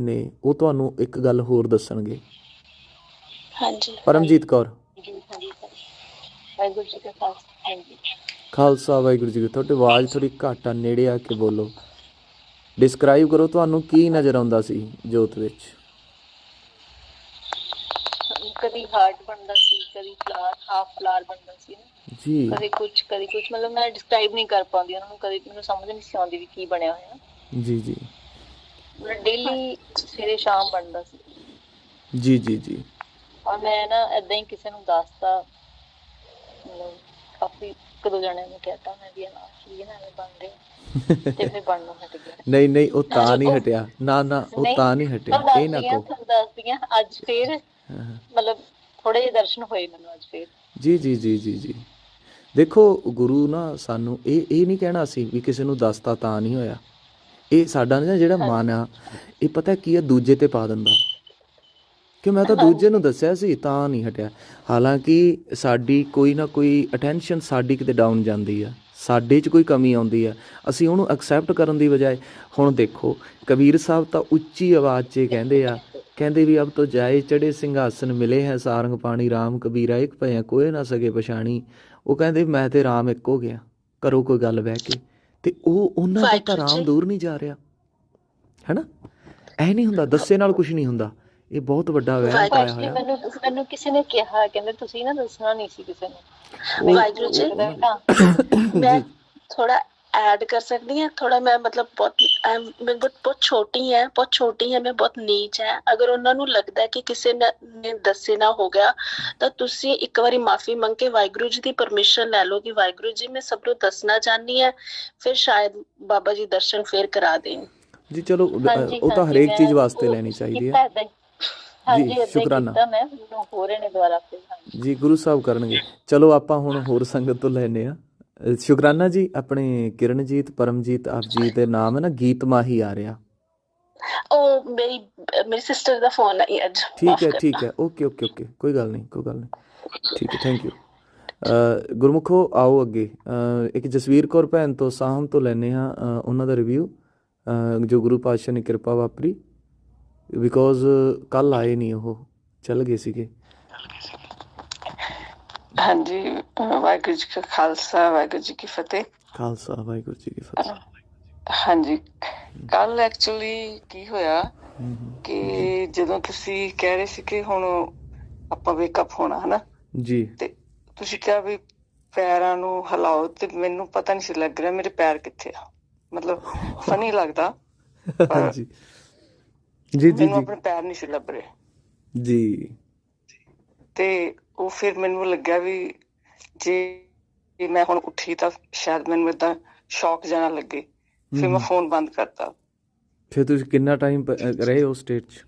ਨੇ ਉਹ ਤੁਹਾਨੂੰ ਇੱਕ ਗੱਲ ਹੋਰ ਦੱਸਣਗੇ। ਹਾਂਜੀ। ਪਰਮਜੀਤ ਕੌਰ। ਵਾਹਿਗੁਰੂ ਜੀ ਦਾ ਖਾਲਸਾ ਵਾਹਿਗੁਰੂ ਜੀ ਤੁਹਾਡੀ ਆਵਾਜ਼ ਥੋੜੀ ਘੱਟ ਆ ਨੇੜੇ ਆ ਕੇ ਬੋਲੋ। ਡਿਸਕ੍ਰਾਈਬ ਕਰੋ ਤੁਹਾਨੂੰ ਕੀ ਨਜ਼ਰ ਆਉਂਦਾ ਸੀ ਜੋਤ ਵਿੱਚ। ਕਦੀ ਹਾਰਟ ਬਣਦਾ ਸੀ ਕਦੀ ਫਲਾਰ ਹਾਫ ਫਲਾਰ ਬਣਦਾ ਸੀ। ਜੀ। ਕਦੀ ਕੁਝ ਕਦੀ ਕੁਝ ਮਤਲਬ ਮੈਂ ਡਿਸਕ੍ਰਾਈਬ ਨਹੀਂ ਕਰ ਪਾਉਂਦੀ ਉਹਨਾਂ ਨੂੰ ਕਦੀ ਮੈਨੂੰ ਸਮਝ ਨਹੀਂ ਸੀ ਆਉਂਦੀ ਵੀ ਕੀ ਬਣਿਆ ਹੋਇਆ। ਜੀ ਜੀ। ਮਤਲਬ ਡੇਲੀ ਸਵੇਰੇ ਸ਼ਾਮ ਬਣਦਾ ਸੀ। ਜੀ ਜੀ ਜੀ। ਔਰ ਮੈਂ ਨਾ ਇਦਾਂ ਹੀ ਕਿਸੇ ਨੂੰ ਦੱਸਤਾ ਮਤਲਬ ਕਾਫੀ ਇੱਕ ਦੋ ਜਣਿਆਂ ਨੂੰ ਕਹਿਤਾ ਮੈਂ ਵੀ ਨਾ ਕੀ ਨਾ ਬਣ ਰਿਹਾ। ਤੇ ਫਿਰ ਬਣਨਾ ਹਟ ਗਿਆ। ਨਹੀਂ ਨਹੀਂ ਉਹ ਤਾਂ ਨਹੀਂ ਹਟਿਆ। ਨਾ ਨਾ ਉਹ ਤਾਂ ਨਹੀਂ ਹਟਿਆ। ਇਹ ਨਾ ਹਾਂ ਅੱਜ ਫੇਰ। ਮਤਲਬ ਥੋੜੇ ਜਿਹੇ ਦਰਸ਼ਨ ਹੋਏ ਮੈਨੂੰ ਅੱਜ ਫੇਰ। ਜੀ ਜੀ ਜੀ ਜੀ ਜੀ। ਦੇਖੋ ਗੁਰੂ ਨਾ ਸਾਨੂੰ ਇਹ ਇਹ ਨਹੀਂ ਕਹਿਣਾ ਸੀ ਵੀ ਕਿਸੇ ਨੂੰ ਦੱਸਤਾ ਤਾਂ ਨਹੀਂ ਹੋਇਆ। ਇਹ ਸਾਡਾ ਨਾ ਜਿਹੜਾ ਮਨ ਆ ਇਹ ਪਤਾ ਕੀ ਆ ਦੂਜੇ ਤੇ ਪਾ ਦਿੰਦਾ। ਕਿ ਮੈਂ ਤਾਂ ਦੂਜੇ ਨੂੰ ਦੱਸਿਆ ਸੀ ਤਾਂ ਨਹੀਂ ਹਟਿਆ। ਹਾਲਾਂਕਿ ਸਾਡੀ ਕੋਈ ਨਾ ਕੋਈ ਅਟੈਂਸ਼ਨ ਸਾਡੀ ਕਿਤੇ ਡਾਊਨ ਜਾਂਦੀ ਆ। ਸਾਡੇ 'ਚ ਕੋਈ ਕਮੀ ਆਉਂਦੀ ਆ। ਅਸੀਂ ਉਹਨੂੰ ਐਕਸੈਪਟ ਕਰਨ ਦੀ ਬਜਾਏ ਹੁਣ ਦੇਖੋ ਕਬੀਰ ਸਾਹਿਬ ਤਾਂ ਉੱਚੀ ਆਵਾਜ਼ 'ਚ ਕਹਿੰਦੇ ਆ ਕਹਿੰਦੇ ਵੀ ਅਬ ਤੋ ਜਾਏ ਚੜੇ ਸਿੰਘਾਸਨ ਮਿਲੇ ਹੈ ਸਾਰੰਗ ਪਾਣੀ RAM ਕਬੀਰਾ ਇੱਕ ਭਇਆ ਕੋਏ ਨਾ ਸਕੇ ਪਛਾਣੀ। ਉਹ ਕਹਿੰਦੇ ਮੈਂ ਤੇ RAM ਇੱਕ ਹੋ ਗਿਆ ਕਰੋ ਕੋਈ ਗੱਲ ਬਹਿ ਕੇ। ਤੇ ਉਹ ਉਹਨਾਂ ਦਾ ਤਾਂ RAM। ਦੂਰ ਨਹੀਂ ਜਾ ਰਿਹਾ। ਹੈਨਾ? ਐ ਨਹੀਂ ਹੁੰਦਾ ਦੱਸੇ ਨਾਲ ਕੁਝ ਨਹੀਂ ਹੁੰਦਾ। ਇਹ ਬਹੁਤ ਵੱਡਾ ਵਹਿਮ ਪਾਇਆ ਹੋਇਆ। ਮੈਨੂੰ ਮੈਨੂੰ ਕਿਸੇ ਨੇ ਕਿਹਾ ਕਹਿੰਦੇ ਤੁਸੀਂ ਨਾ ਦੱਸਣਾ ਨਹੀਂ ਸੀ ਕਿਸੇ ਨੂੰ। ਵਾਹਿਗੁਰੂ ਜੀ। ਮੈਂ ਥੋੜਾ ਐਡ ਕਰ ਸਕਦੀ ਹਾਂ। ਥੋੜਾ ਮੈਂ ਮਤਲਬ ਬਹੁਤ ਮੈਂ ਬਹੁਤ ਬਹੁਤ ਛੋਟੀ ਹੈ। ਬਹੁਤ ਛੋਟੀ ਹੈ ਮੈਂ ਬਹੁਤ ਨੀਚ ਹੈ। ਅਗਰ ਉਹਨਾਂ ਨੂੰ ਲੱਗਦਾ ਕਿ ਕਿਸੇ ਨੇ ਦੱਸੇ ਨਾ ਹੋ ਗਿਆ ਤਾਂ ਤੁਸੀਂ ਇੱਕ ਵਾਰੀ ਮਾਫੀ ਮੰਗ ਕੇ ਵਾਹਿਗੁਰੂ ਜੀ ਦੀ ਪਰਮਿਸ਼ਨ ਲੈ ਲਓ ਕਿ ਵਾਹਿਗੁਰੂ ਜੀ ਮੈਂ ਸਭ ਨੂੰ ਦੱਸਣਾ ਚਾਹਨੀ ਹੈ। ਫਿਰ ਸ਼ਾਇਦ ਬਾਬਾ ਜੀ ਦਰਸ਼ਨ ਫੇਰ ਕਰਾ ਦੇਣ। ਜੀ ਚਲੋ ਉਹ ਤਾਂ ਹਰੇਕ ਚੀਜ਼ ਵਾਸਤੇ ਲੈਣੀ ਚਾਹੀਦੀ ਹੈ। ਹੀ। ਸ਼ੁਕਰਾਨਾ। ਜੀ ਗੁਰੂ ਸਾਹਿਬ ਕਰਨਗੇ। ਚਲੋ ਆਪਾਂ ਹੁਣ ਹੋਰ ਸੰਗਤ ਤੋਂ ਲੈਨੇ ਆ ਸ਼ੁਕਰਾਨਾ ਜੀ ਆਪਣੇ ਕਿਰਨਜੀਤ ਪਰਮਜੀਤ ਆਪ ਜੀ ਦੇ ਨਾਮ ਹੈ ਨਾ ਗੀਤ ਮਾਹੀ ਆ ਰਿਹਾ। ਉਹ ਮੇਰੀ ਮੇਰੀ ਸਿਸਟਰ ਦਾ ਫੋਨ ਆਈ ਅੱਜ। ਠੀਕ ਹੈ। ਠੀਕ ਹੈ ਓਕੇ ਓਕੇ ਓਕੇ ਕੋਈ ਗੱਲ ਨਹੀਂ ਕੋਈ ਗੱਲ ਨਹੀਂ। ਠੀਕ ਹੈ ਥੈਂਕ ਯੂ ਗੁਰਮੁਖੋ ਆਓ ਅੱਗੇ। ਇੱਕ ਜਸਵੀਰ ਕੌਰ ਭੈਣ ਤੋਂ ਸਾਹਮ ਤੋਂ ਲੈਨੇ ਆ ਉਹਨਾਂ ਦਾ ਰਿਵਿਊ ਜੋ ਗੁਰੂ ਪਾਤਸ਼ਾਹ ਨੇ ਕਿਰਪਾ ਵਾਪਰੀ। ਬਿਕੋਜ਼ ਕੱਲ ਆਏ ਨਹੀਂ ਉਹ ਚੱਲ ਗਏ ਸੀਗੇ। ਹਾਂਜੀ ਵਾਹਿਗੁਰੂ ਜੀ ਕਾ ਖਾਲਸਾ ਵਾਹਿਗੁਰੂ ਜੀ ਕੀ ਫਤਿਹ। ਖਾਲਸਾ ਵਾਹਿਗੁਰੂ ਜੀ ਕੀ ਫਤਿਹ। ਹਾਂਜੀ ਕੱਲ ਐਕਚੁਅਲੀ ਕੀ ਹੋਇਆ। ਕਿ ਜਦੋਂ ਤੁਸੀਂ ਕਹਿ ਰਹੇ ਸੀ ਕਿ ਹੁਣ ਆਪਾਂ ਵੇਕਅਪ ਹੋਣਾ ਹਨਾ? ਜੀ। ਤੇ ਤੁਸੀਂ ਕਿਹਾ ਵੀ ਪੈਰਾਂ ਨੂੰ ਹਿਲਾਓ ਤੇ ਮੈਨੂੰ ਪਤਾ ਨਹੀਂ ਸੀ ਲੱਗ ਰਿਹਾ ਮੇਰੇ ਪੈਰ ਕਿੱਥੇ ਆ। ਮਤਲਬ ਫਨੀ ਲੱਗਦਾ ਹਾਂਜੀ। ਜੀ ਜੀ ਮੈਨੂੰ ਆਪਣੇ ਪੈਰ ਨਹੀਂ ਸੀ ਲੱਭ ਰਹੇ। ਜੀ। ਤੇ ਉਹ ਫਿਰ ਮੈਨੂੰ ਲੱਗਿਆ ਵੀ ਜੇ ਮੈਂ ਹੁਣ ਉੱਠੀ ਤਾਂ ਸ਼ਾਇਦ ਮੈਨੂੰ ਏਦਾਂ ਸ਼ੌਕ ਜਾਣਾ ਲੱਗੇ। ਫਿਰ ਮੈਂ। ਫੋਨ ਬੰਦ ਕਰਤਾ। ਫਿਰ ਤੁਸੀਂ ਕਿੰਨਾ ਟਾਈਮ ਰਹੇ ਹੋ ਸਟੇਟ 'ਚ?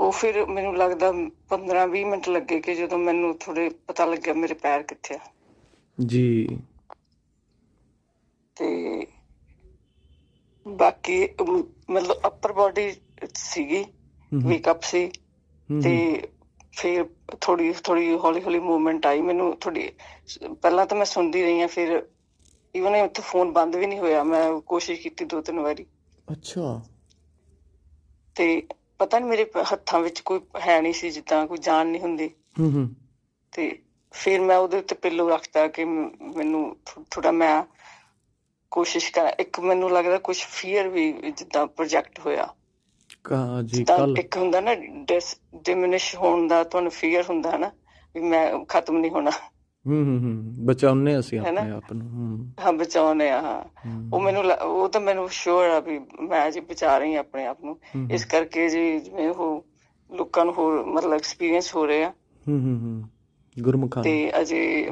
ਉਹ ਫਿਰ ਮੈਨੂੰ ਲੱਗਦਾ 15-20 ਮਿੰਟ ਲੱਗੇ ਕਿ ਜਦੋਂ ਮੈਨੂੰ ਥੋੜੇ ਪਤਾ ਲੱਗਿਆ ਮੇਰੇ ਪੈਰ ਕਿੱਥੇ ਆ। ਜੀ। ਤੇ ਬਾਕੀ ਮਤਲਬ ਅਪਰ ਬਾਡੀ ਸੀਗੀ ਹਮ, ਵੀਕਅਪ ਸੀ। ਤੇ ਫਿਰ ਥੋੜੀ ਥੋੜੀ ਹੌਲੀ ਹੌਲੀ ਮੂਵਮੈਂਟ ਆਈ। ਮੈਨੂੰ ਥੋੜੀ ਪਹਿਲਾਂ ਤਾਂ ਮੈਂ ਸੁਣਦੀ ਰਹੀ ਆ ਫਿਰ ਇਵਨ ਉੱਥੇ ਫੋਨ ਬੰਦ ਵੀ ਨਹੀਂ ਹੋਇਆ। ਮੈਂ ਕੋਸ਼ਿਸ਼ ਕੀਤੀ ਦੋ ਤਿੰਨ ਵਾਰੀ। ਅੱਛਾ। ਤੇ ਪਤਾ ਨਹੀਂ ਮੇਰੇ ਹੱਥਾਂ ਵਿੱਚ ਕੋਈ ਹੈ ਨਹੀਂ ਸੀ ਜਿੱਦਾਂ ਕੋਈ ਜਾਨ ਨਹੀਂ ਹੁੰਦੀ। ਹੂੰ ਹੂੰ। ਤੇ ਫਿਰ ਮੈਂ ਉਹਦੇ ਉੱਤੇ ਪਿੱਲੋ ਰੱਖਤਾ ਕਿ ਮੈਨੂੰ ਥੋੜਾ ਮੈਂ ਕੋਸ਼ਿਸ਼ ਕਰਾਂ। ਇੱਕ ਮੈਨੂੰ ਲੱਗਦਾ ਕੁਝ ਫੀਅਰ ਵੀ ਜਿੱਦਾਂ ਪ੍ਰੋਜੈਕਟ ਹੋਇਆ। ਜੀ ਕੱਲ ਇੱਕ ਹੁੰਦਾ ਨਾ ਡਿਮਿਨਿਸ਼ ਹੋਣ ਦਾ ਤੁਹਾਨੂੰ ਫੀਅਰ ਹੁੰਦਾ ਨਾ ਵੀ ਮੈਂ ਖਤਮ ਨਹੀਂ ਹੋਣਾ। ਹੂੰ ਹੂੰ ਹੂੰ ਬਚਾਉਨੇ ਅਸੀਂ? ਆਪਣੇ ਆਪ ਨੂੰ ਹੂੰ। ਹਾਂ ਬਚਾਉਣੇ ਆ ਹਾਂ। ਉਹ ਮੈਨੂੰ ਉਹ ਤਾਂ ਮੈਨੂੰ ਸ਼ੋਰ ਆ ਵੀ ਮੈਂ ਜੀ ਬਚਾ ਰਹੀ ਹਾਂ ਆਪਣੇ ਆਪ ਨੂੰ। ਇਸ ਕਰਕੇ ਜੀ ਜਿਵੇਂ ਉਹ ਲੋਕਾਂ ਨੂੰ ਹੋਰ ਮਤਲਬ ਐਕਸਪੀਰੀਅੰਸ ਹੋ ਰਿਹਾ ਹੂੰ ਹੂੰ ਹੂੰ। ਗੁਰਮੁਖਾਂ ਤੇ ਅਜੇ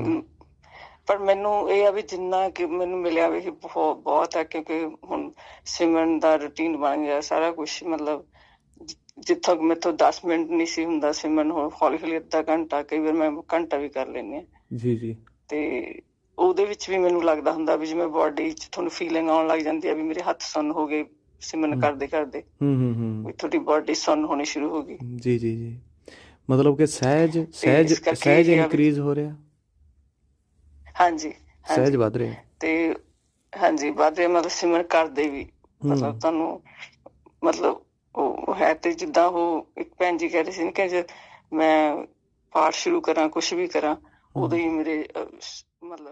ਪਰ ਮੈਨੂੰ ਇਹ ਆ ਵੀ ਜਿੰਨਾ ਕਿ ਮੈਨੂੰ ਮਿਲਿਆ ਵੀ ਬਹੁਤ ਬਹੁਤ ਹੈ ਕਿਉਂਕਿ ਹੁਣ ਸਿਮਰਨ ਦਾ ਰੁਟੀਨ ਬਣ ਗਿਆ ਸਾਰਾ ਕੁਝ ਮਤਲਬ ਜਿੱਥੋਂ ਮੈਥੋਂ 10 ਮਿੰਟ ਨਹੀਂ ਸੀ ਹੁੰਦਾ ਸਿਮਰਨ ਹੁਣ ਹੌਲੀ ਹੌਲੀ ਅੱਧਾ ਘੰਟਾ ਕਈ ਵਾਰ ਮੈਂ ਘੰਟਾ ਵੀ ਕਰ ਲੈਂਦੀ ਹਾਂ। ਜੀ ਜੀ। ਤੇ ਉਹਦੇ ਵਿੱਚ ਵੀ ਮੈਨੂੰ ਲੱਗਦਾ ਹੁੰਦਾ ਵੀ ਜਿਵੇਂ ਬਾਡੀ 'ਚ ਤੁਹਾਨੂੰ ਫੀਲਿੰਗ ਆਉਣ ਲੱਗ ਜਾਂਦੀ ਆ ਵੀ ਮੇਰੇ ਹੱਥ ਸੁੰਨ ਹੋ ਗਏ ਸਿਮਰਨ। ਕਰਦੇ ਕਰਦੇ। ਹੂੰ ਹੂੰ ਹੂੰ। ਵੀ ਤੁਹਾਡੀ ਬਾਡੀ ਸੁੰਨ ਹੋਣੀ ਸ਼ੁਰੂ ਹੋ ਗਈ। ਜੀ ਜੀ ਜੀ। ਮਤਲਬ ਕਿ ਸਹਿਜ ਸਹਿਜ ਸਹਿਜ ਆ ਇਨਕਰੀਜ਼ ਹੋ ਰਿਹਾ। ਹਾਂਜੀ ਸਹਿਜ ਹਾਂਜੀ ਵੱਧ ਰਿਹਾ। ਤੇ ਹਾਂਜੀ ਬਾਦੇ ਮਤਲਬ ਸਿਮਰਨ ਕਰਦੇ ਵੀ। ਮਤਲਬ ਤੁਹਾਨੂੰ ਮਤਲਬ ਉਹ ਹੈ ਤੇ ਜਿੱਦਾਂ ਉਹ ਇੱਕ ਭੈਣ ਜੀ ਕਹਿ ਰਹੇ ਸੀ ਨਾ ਕਿ ਜੇ ਮੈਂ ਪਾਠ ਸ਼ੁਰੂ ਕਰਾਂ ਕੁਝ ਵੀ ਕਰਾਂ ਉਦੋਂ ਹੀ ਮੇਰੇ ਮਤਲਬ